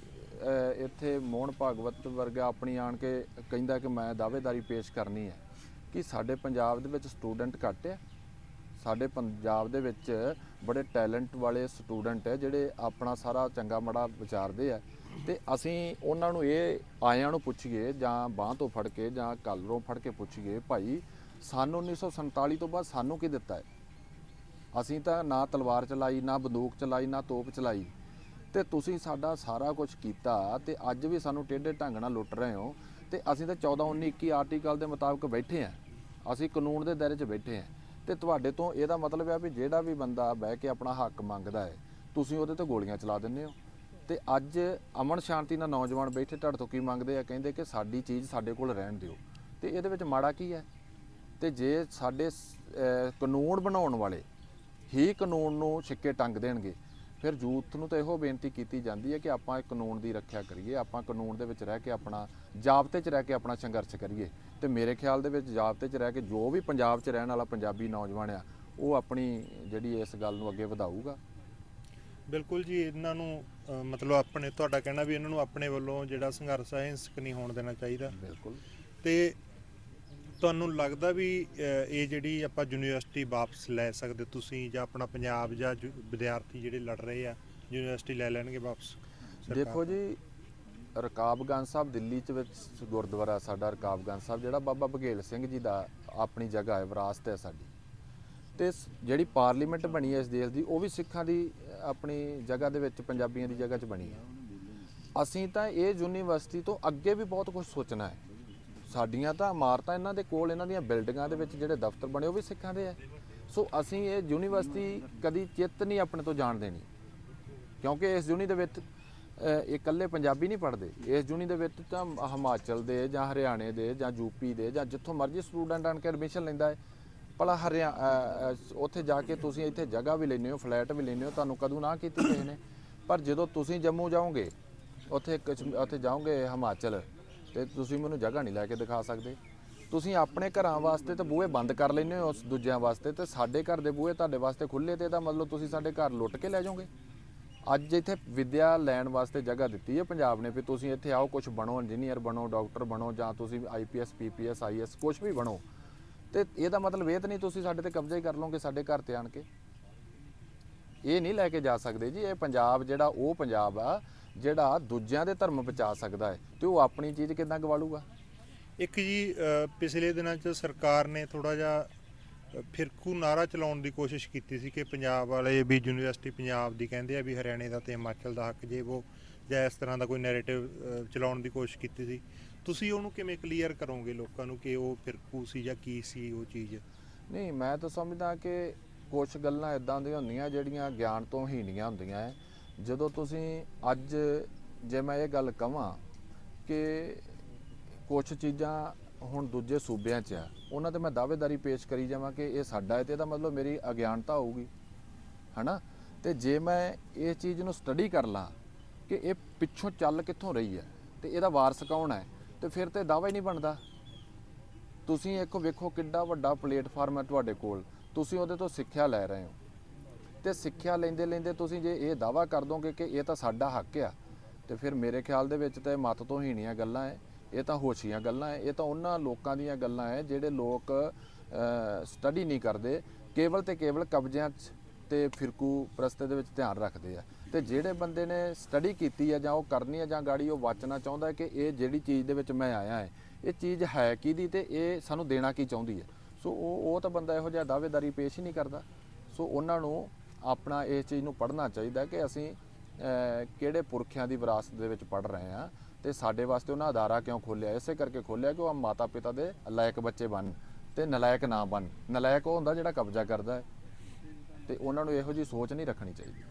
ਇੱਥੇ ਮੋਹਨ ਭਾਗਵਤ ਵਰਗਾ ਆਪਣੀ ਆਣ ਕੇ ਕਹਿੰਦਾ ਕਿ ਮੈਂ ਦਾਅਵੇਦਾਰੀ ਪੇਸ਼ ਕਰਨੀ ਹੈ ਕਿ ਸਾਡੇ ਪੰਜਾਬ ਦੇ ਵਿੱਚ ਸਟੂਡੈਂਟ ਘੱਟ ਹੈ। ਸਾਡੇ ਪੰਜਾਬ ਦੇ ਵਿੱਚ ਬੜੇ ਟੈਲੈਂਟ ਵਾਲੇ ਸਟੂਡੈਂਟ ਹੈ ਜਿਹੜੇ ਆਪਣਾ ਸਾਰਾ ਚੰਗਾ ਮੜਾ ਵਿਚਾਰਦੇ ਆ। ਤੇ ਅਸੀਂ ਉਹਨਾਂ ਨੂੰ ਇਹ ਆਇਆਂ ਨੂੰ ਪੁੱਛੀਏ ਜਾਂ ਬਾਹ ਤੋਂ ਫੜ ਕੇ ਜਾਂ ਕਲਰੋਂ ਫੜ ਕੇ ਪੁੱਛੀਏ, ਭਾਈ, ਸਾਨੂੰ 1947 ਤੋਂ ਬਾਅਦ ਸਾਨੂੰ ਕੀ ਦਿੱਤਾ ਹੈ? ਅਸੀਂ ਤਾਂ ਨਾ ਤਲਵਾਰ ਚਲਾਈ, ਨਾ ਬੰਦੂਕ ਚਲਾਈ, ਨਾ ਤੋਪ ਚਲਾਈ। ਤੇ ਤੁਸੀਂ ਸਾਡਾ ਸਾਰਾ ਕੁਝ ਕੀਤਾ ਤੇ ਅੱਜ ਵੀ ਸਾਨੂੰ ਟੇਢੇ ਢੰਗ ਨਾਲ ਲੁੱਟ ਰਹੇ ਹੋ ਤੇ ਅਸੀਂ ਤਾਂ 14 19 21 ਆਰਟੀਕਲ ਦੇ ਮੁਤਾਬਕ ਬੈਠੇ ਆ ਅਸੀਂ ਕਾਨੂੰਨ ਦੇ ਦਾਇਰੇ 'ਚ ਬੈਠੇ ਆ ਤੇ ਤੁਹਾਡੇ ਤੋਂ ਇਹਦਾ ਮਤਲਬ ਹੈ ਵੀ ਜਿਹੜਾ ਵੀ ਬੰਦਾ ਬਹਿ ਕੇ ਆਪਣਾ ਹੱਕ ਮੰਗਦਾ ਹੈ, ਤੁਸੀਂ ਉਹਦੇ ਤੇ ਗੋਲੀਆਂ ਚਲਾ ਦਿੰਦੇ ਹੋ। ਤੇ ਅੱਜ ਅਮਨ ਸ਼ਾਂਤੀ ਨਾਲ ਨੌਜਵਾਨ ਬੈਠੇ, ਤੁਹਾਡੇ ਤੋਂ ਕੀ ਮੰਗਦੇ ਆ? ਕਹਿੰਦੇ ਕਿ ਸਾਡੀ ਚੀਜ਼ ਸਾਡੇ ਕੋਲ ਰਹਿਣ ਦਿਓ। ਤੇ ਇਹਦੇ ਵਿੱਚ ਮਾੜਾ ਕੀ ਹੈ? ਤੇ ਜੇ ਸਾਡੇ ਕਾਨੂੰਨ ਬਣਾਉਣ ਵਾਲੇ ਹੀ ਕਾਨੂੰਨ ਨੂੰ ਛਿੱਕੇ ਟੰਗ ਦੇਣਗੇ ਫਿਰ ਯੂਥ ਨੂੰ ਤਾਂ ਇਹੋ ਬੇਨਤੀ ਕੀਤੀ ਜਾਂਦੀ ਹੈ ਕਿ ਆਪਾਂ ਕਾਨੂੰਨ ਦੀ ਰੱਖਿਆ ਕਰੀਏ ਆਪਾਂ ਕਾਨੂੰਨ ਦੇ ਵਿੱਚ ਰਹਿ ਕੇ ਆਪਣਾ ਜਾਬਤੇ 'ਚ ਰਹਿ ਕੇ ਆਪਣਾ ਸੰਘਰਸ਼ ਕਰੀਏ। ਤੇ ਮੇਰੇ ਖਿਆਲ ਦੇ ਵਿੱਚ ਜਾਬਤੇ 'ਚ ਰਹਿ ਕੇ ਜੋ ਵੀ ਪੰਜਾਬ 'ਚ ਰਹਿਣ ਵਾਲਾ ਪੰਜਾਬੀ ਨੌਜਵਾਨ ਆ ਉਹ ਆਪਣੀ ਜਿਹੜੀ ਇਸ ਗੱਲ ਨੂੰ ਅੱਗੇ ਵਧਾਊਗਾ। ਬਿਲਕੁਲ ਜੀ ਇਹਨਾਂ ਨੂੰ ਮਤਲਬ ਆਪਣੇ ਤੁਹਾਡਾ ਕਹਿਣਾ ਵੀ ਇਹਨਾਂ ਨੂੰ ਆਪਣੇ ਵੱਲੋਂ ਜਿਹੜਾ ਸੰਘਰਸ਼ ਹੈ ਹਿੰਸਕ ਨਹੀਂ ਹੋਣ ਦੇਣਾ ਚਾਹੀਦਾ। ਬਿਲਕੁਲ। ਤੇ ਤੁਹਾਨੂੰ ਲੱਗਦਾ ਵੀ ਇਹ ਜਿਹੜੀ ਆਪਾਂ ਯੂਨੀਵਰਸਿਟੀ ਵਾਪਸ ਲੈ ਸਕਦੇ ਤੁਸੀਂ ਜਾਂ ਆਪਣਾ ਪੰਜਾਬ ਜਾਂ ਵਿਦਿਆਰਥੀ ਜਿਹੜੇ ਲੜ ਰਹੇ ਆ ਯੂਨੀਵਰਸਿਟੀ ਲੈ ਲੈਣਗੇ ਵਾਪਸ ਦੇਖੋ ਜੀ ਰਕਾਬਗੰਜ ਸਾਹਿਬ ਦਿੱਲੀ ਚ ਵਿੱਚ ਗੁਰਦੁਆਰਾ ਸਾਡਾ ਰਕਾਬਗੰਜ ਸਾਹਿਬ ਜਿਹੜਾ ਬਾਬਾ ਬਘੇਲ ਸਿੰਘ ਜੀ ਦਾ ਆਪਣੀ ਜਗ੍ਹਾ ਹੈ ਵਿਰਾਸਤ ਹੈ ਸਾਡੀ। ਤੇ ਜਿਹੜੀ ਪਾਰਲੀਮੈਂਟ ਬਣੀ ਹੈ ਇਸ ਦੇਸ਼ ਦੀ ਉਹ ਵੀ ਸਿੱਖਾਂ ਦੀ ਆਪਣੀ ਜਗ੍ਹਾ ਦੇ ਵਿੱਚ ਪੰਜਾਬੀਆਂ ਦੀ ਜਗ੍ਹਾ 'ਚ ਬਣੀ ਹੈ। ਅਸੀਂ ਤਾਂ ਇਹ ਯੂਨੀਵਰਸਿਟੀ ਤੋਂ ਅੱਗੇ ਵੀ ਬਹੁਤ ਕੁਝ ਸੋਚਣਾ ਹੈ। ਸਾਡੀਆਂ ਤਾਂ ਇਮਾਰਤਾਂ ਇਹਨਾਂ ਦੇ ਕੋਲ, ਇਹਨਾਂ ਦੀਆਂ ਬਿਲਡਿੰਗਾਂ ਦੇ ਵਿੱਚ ਜਿਹੜੇ ਦਫ਼ਤਰ ਬਣੇ, ਉਹ ਵੀ ਸਿੱਖਾਂ ਦੇ ਆ। ਸੋ ਅਸੀਂ ਇਹ ਯੂਨੀਵਰਸਿਟੀ ਕਦੀ ਚਿੱਤ ਨਹੀਂ ਆਪਣੇ ਤੋਂ ਜਾਣ ਦੇਣੀ, ਕਿਉਂਕਿ ਇਸ ਯੂਨੀ ਦੇ ਵਿੱਚ ਇਹ ਇਕੱਲੇ ਪੰਜਾਬੀ ਨਹੀਂ ਪੜ੍ਹਦੇ। ਇਸ ਯੂਨੀ ਦੇ ਵਿੱਚ ਤਾਂ ਹਿਮਾਚਲ ਦੇ ਜਾਂ ਹਰਿਆਣੇ ਦੇ ਜਾਂ ਯੂਪੀ ਦੇ ਜਾਂ ਜਿੱਥੋਂ ਮਰਜ਼ੀ ਸਟੂਡੈਂਟ ਆਣ ਕੇ ਐਡਮਿਸ਼ਨ ਲੈਂਦਾ ਹੈ। ਭਲਾ ਹਰਿਆ ਉੱਥੇ ਜਾ ਕੇ ਤੁਸੀਂ ਇੱਥੇ ਜਗ੍ਹਾ ਵੀ ਲੈਂਦੇ ਹੋ, ਫਲੈਟ ਵੀ ਲੈਂਦੇ ਹੋ, ਤੁਹਾਨੂੰ ਕਦੋਂ ਨਾ ਕੀਤੀ ਕਿਸੇ ਨੇ। ਪਰ ਜਦੋਂ ਤੁਸੀਂ ਜੰਮੂ ਜਾਓਗੇ, ਉੱਥੇ ਕਸ਼ਮ- ਉੱਥੇ ਜਾਓਗੇ ਹਿਮਾਚਲ ਤੇ ਤੁਸੀਂ ਮੈਨੂੰ ਜਗ੍ਹਾ ਨਹੀਂ ਲੈ ਕੇ ਦਿਖਾ ਸਕਦੇ। ਤੁਸੀਂ ਆਪਣੇ ਘਰਾਂ ਵਾਸਤੇ ਤਾਂ ਬੂਹੇ ਬੰਦ ਕਰ ਲੈਂਦੇ ਹੋ ਉਸ ਦੂਜਿਆਂ ਵਾਸਤੇ ਤੇ ਸਾਡੇ ਘਰ ਦੇ ਬੂਹੇ ਤੁਹਾਡੇ ਵਾਸਤੇ ਖੁੱਲੇ ਤੇ ਇਹਦਾ ਮਤਲਬ ਤੁਸੀਂ ਸਾਡੇ ਘਰ ਲੁੱਟ ਕੇ ਲੈ ਜਾਓਗੇ। ਅੱਜ ਇੱਥੇ ਵਿਦਿਆ ਲੈਣ ਵਾਸਤੇ ਜਗ੍ਹਾ ਦਿੱਤੀ ਹੈ ਪੰਜਾਬ ਨੇ ਵੀ ਤੁਸੀਂ ਇੱਥੇ ਆਓ ਕੁਝ ਬਣੋ ਇੰਜੀਨੀਅਰ ਬਣੋ ਡਾਕਟਰ ਬਣੋ ਜਾਂ ਤੁਸੀਂ ਆਈਪੀਐਸ ਪੀਪੀਐਸ ਆਈਐਸ ਕੁਝ ਵੀ ਬਣੋ। ਤੇ ਇਹਦਾ ਮਤਲਬ ਇਹ ਤਾਂ ਨਹੀਂ ਤੁਸੀਂ ਸਾਡੇ ਤੇ ਕਬਜ਼ਾ ਹੀ ਕਰ ਲਓਗੇ ਸਾਡੇ ਘਰ ਤੇ ਆਣ ਕੇ। ਇਹ ਨਹੀਂ ਲੈ ਕੇ ਜਾ ਸਕਦੇ ਜੀ, ਇਹ ਪੰਜਾਬ ਜਿਹੜਾ ਉਹ ਪੰਜਾਬ ਆ ਜਿਹੜਾ ਦੂਜਿਆਂ ਦੇ ਧਰਮ ਬਚਾ ਸਕਦਾ ਹੈ ਤੇ ਉਹ ਆਪਣੀ ਚੀਜ਼ ਕਿਦਾਂ ਗਵਾਲੂਗਾ? ਇੱਕ ਜੀ ਪਿਛਲੇ ਦਿਨਾਂ 'ਚ ਸਰਕਾਰ ਨੇ ਥੋੜਾ ਜਿਹਾ ਫਿਰਕੂ ਨਾਰਾ ਚਲਾਉਣ ਦੀ ਕੋਸ਼ਿਸ਼ ਕੀਤੀ ਸੀ ਕਿ ਪੰਜਾਬ ਵਾਲੇ ਵੀ ਯੂਨੀਵਰਸਿਟੀ ਪੰਜਾਬ ਦੀ ਕਹਿੰਦੇ ਆ ਵੀ ਹਰਿਆਣੇ ਦਾ ਤੇ ਹਿਮਾਚਲ ਦਾ ਹੱਕ ਜੇ ਉਹ ਜਾਂ ਇਸ ਤਰ੍ਹਾਂ ਦਾ ਕੋਈ ਨੈਰੇਟਿਵ ਚਲਾਉਣ ਦੀ ਕੋਸ਼ਿਸ਼ ਕੀਤੀ ਸੀ। ਤੁਸੀਂ ਉਹਨੂੰ ਕਿਵੇਂ ਕਲੀਅਰ ਕਰੋਗੇ ਲੋਕਾਂ ਨੂੰ ਕਿ ਉਹ ਫਿਰਕੂ ਸੀ ਜਾਂ ਕੀ ਸੀ ਉਹ ਚੀਜ਼? ਨਹੀਂ ਮੈਂ ਤਾਂ ਸਮਝਦਾ ਕਿ ਕੁਝ ਗੱਲਾਂ ਇਦਾਂ ਦੀਆਂ ਹੁੰਦੀਆਂ ਜਿਹੜੀਆਂ ਗਿਆਨ ਤੋਂ ਹੀਣੀਆਂ ਹੁੰਦੀਆਂ ਹੈ। ਜਦੋਂ ਤੁਸੀਂ ਅੱਜ ਜੇ ਮੈਂ ਇਹ ਗੱਲ ਕਹਾਂ ਕਿ ਕੁਝ ਚੀਜ਼ਾਂ ਹੁਣ ਦੂਜੇ ਸੂਬਿਆਂ 'ਚ ਆ, ਉਹਨਾਂ ਤੇ ਮੈਂ ਦਾਅਵੇਦਾਰੀ ਪੇਸ਼ ਕਰੀ ਜਾਵਾਂ ਕਿ ਇਹ ਸਾਡਾ ਹੈ ਤੇ ਇਹਦਾ ਮਤਲਬ ਮੇਰੀ ਅਗਿਆਨਤਾ ਹੋਊਗੀ, ਹਨਾ? ਤੇ ਜੇ ਮੈਂ ਇਹ ਚੀਜ਼ ਨੂੰ ਸਟੱਡੀ ਕਰ ਲਾਂ ਕਿ ਇਹ ਪਿੱਛੋਂ ਚੱਲ ਕਿੱਥੋਂ ਰਹੀ ਹੈ ਤੇ ਇਹਦਾ ਵਾਰਸ ਕੌਣ ਹੈ, ਤੇ ਫਿਰ ਤੇ ਦਾਅਵਾ ਹੀ ਨਹੀਂ ਬਣਦਾ। ਤੁਸੀਂ ਇੱਕ ਵੇਖੋ ਕਿੱਡਾ ਵੱਡਾ ਪਲੇਟਫਾਰਮ ਹੈ ਤੁਹਾਡੇ ਕੋਲ, ਤੁਸੀਂ ਉਹਦੇ ਤੋਂ ਸਿੱਖਿਆ ਲੈ ਰਹੇ ਹੋ। ਤੇ ਸਿੱਖਿਆ ਲੈਂਦੇ ਲੈਂਦੇ ਤੁਸੀਂ ਜੇ ਇਹ ਦਾਵਾ ਕਰ ਦੋਗੇ ਕਿ ਇਹ ਤਾਂ ਸਾਡਾ ਹੱਕ ਆ, ਤੇ ਫਿਰ ਮੇਰੇ ਖਿਆਲ ਦੇ ਵਿੱਚ ਤਾਂ ਇਹ ਮਤ ਤੋਂ ਹੀਣੀਆਂ ਗੱਲਾਂ ਹੈ ਇਹ ਤਾਂ ਹੋਸ਼ੀਆਂ ਗੱਲਾਂ ਹੈ ਇਹ ਤਾਂ ਉਹਨਾਂ ਲੋਕਾਂ ਦੀਆਂ ਗੱਲਾਂ ਹੈ ਜਿਹੜੇ ਲੋਕ ਸਟੱਡੀ ਨਹੀਂ ਕਰਦੇ, ਕੇਵਲ ਤੇ ਕੇਵਲ ਕਬਜ਼ਿਆਂ 'ਚ ਤੇ ਫਿਰਕੂ ਪ੍ਰਸਤੇ ਦੇ ਵਿੱਚ ਧਿਆਨ ਰੱਖਦੇ ਆ। ਤੇ ਜਿਹੜੇ ਬੰਦੇ ਨੇ ਸਟੱਡੀ ਕੀਤੀ ਆ ਜਾਂ ਉਹ ਕਰਨੀ ਆ ਜਾਂ ਗਾੜੀ ਉਹ ਵਾਚਣਾ ਚਾਹੁੰਦਾ ਕਿ ਇਹ ਜਿਹੜੀ ਚੀਜ਼ ਦੇ ਵਿੱਚ ਮੈਂ ਆਇਆ ਹੈ ਇਹ ਚੀਜ਼ ਹੈ ਕਿਹਦੀ ਤੇ ਇਹ ਸਾਨੂੰ ਦੇਣਾ ਕੀ ਚਾਹੁੰਦੀ ਹੈ ਸੋ ਉਹ ਉਹ ਤਾਂ ਬੰਦਾ ਇਹੋ ਜਿਹਾ ਦਾਅਵੇਦਾਰੀ ਪੇਸ਼ ਹੀ ਨਹੀਂ ਕਰਦਾ। ਸੋ ਉਹਨਾਂ ਨੂੰ ਆਪਣਾ ਇਸ ਚੀਜ਼ ਨੂੰ ਪੜ੍ਹਨਾ ਚਾਹੀਦਾ ਕਿ ਅਸੀਂ ਕਿਹੜੇ ਪੁਰਖਿਆਂ ਦੀ ਵਿਰਾਸਤ ਦੇ ਵਿੱਚ ਪੜ੍ਹ ਰਹੇ ਹਾਂ ਤੇ ਸਾਡੇ ਵਾਸਤੇ ਉਹਨਾਂ ਅਦਾਰਾ ਕਿਉਂ ਖੋਲਿਆ ਇਸੇ ਕਰਕੇ ਖੋਲਿਆ ਕਿ ਉਹ ਮਾਤਾ ਪਿਤਾ ਦੇ ਲਾਇਕ ਬੱਚੇ ਬਣ ਤੇ ਨਲਾਇਕ ਨਾ ਬਣ। ਨਲਾਇਕ ਉਹ ਹੁੰਦਾ ਜਿਹੜਾ ਕਬਜ਼ਾ ਕਰਦਾ ਹੈ ਤੇ ਉਹਨਾਂ ਨੂੰ ਇਹੋ ਜੀ ਸੋਚ ਨਹੀਂ ਰੱਖਣੀ ਚਾਹੀਦੀ।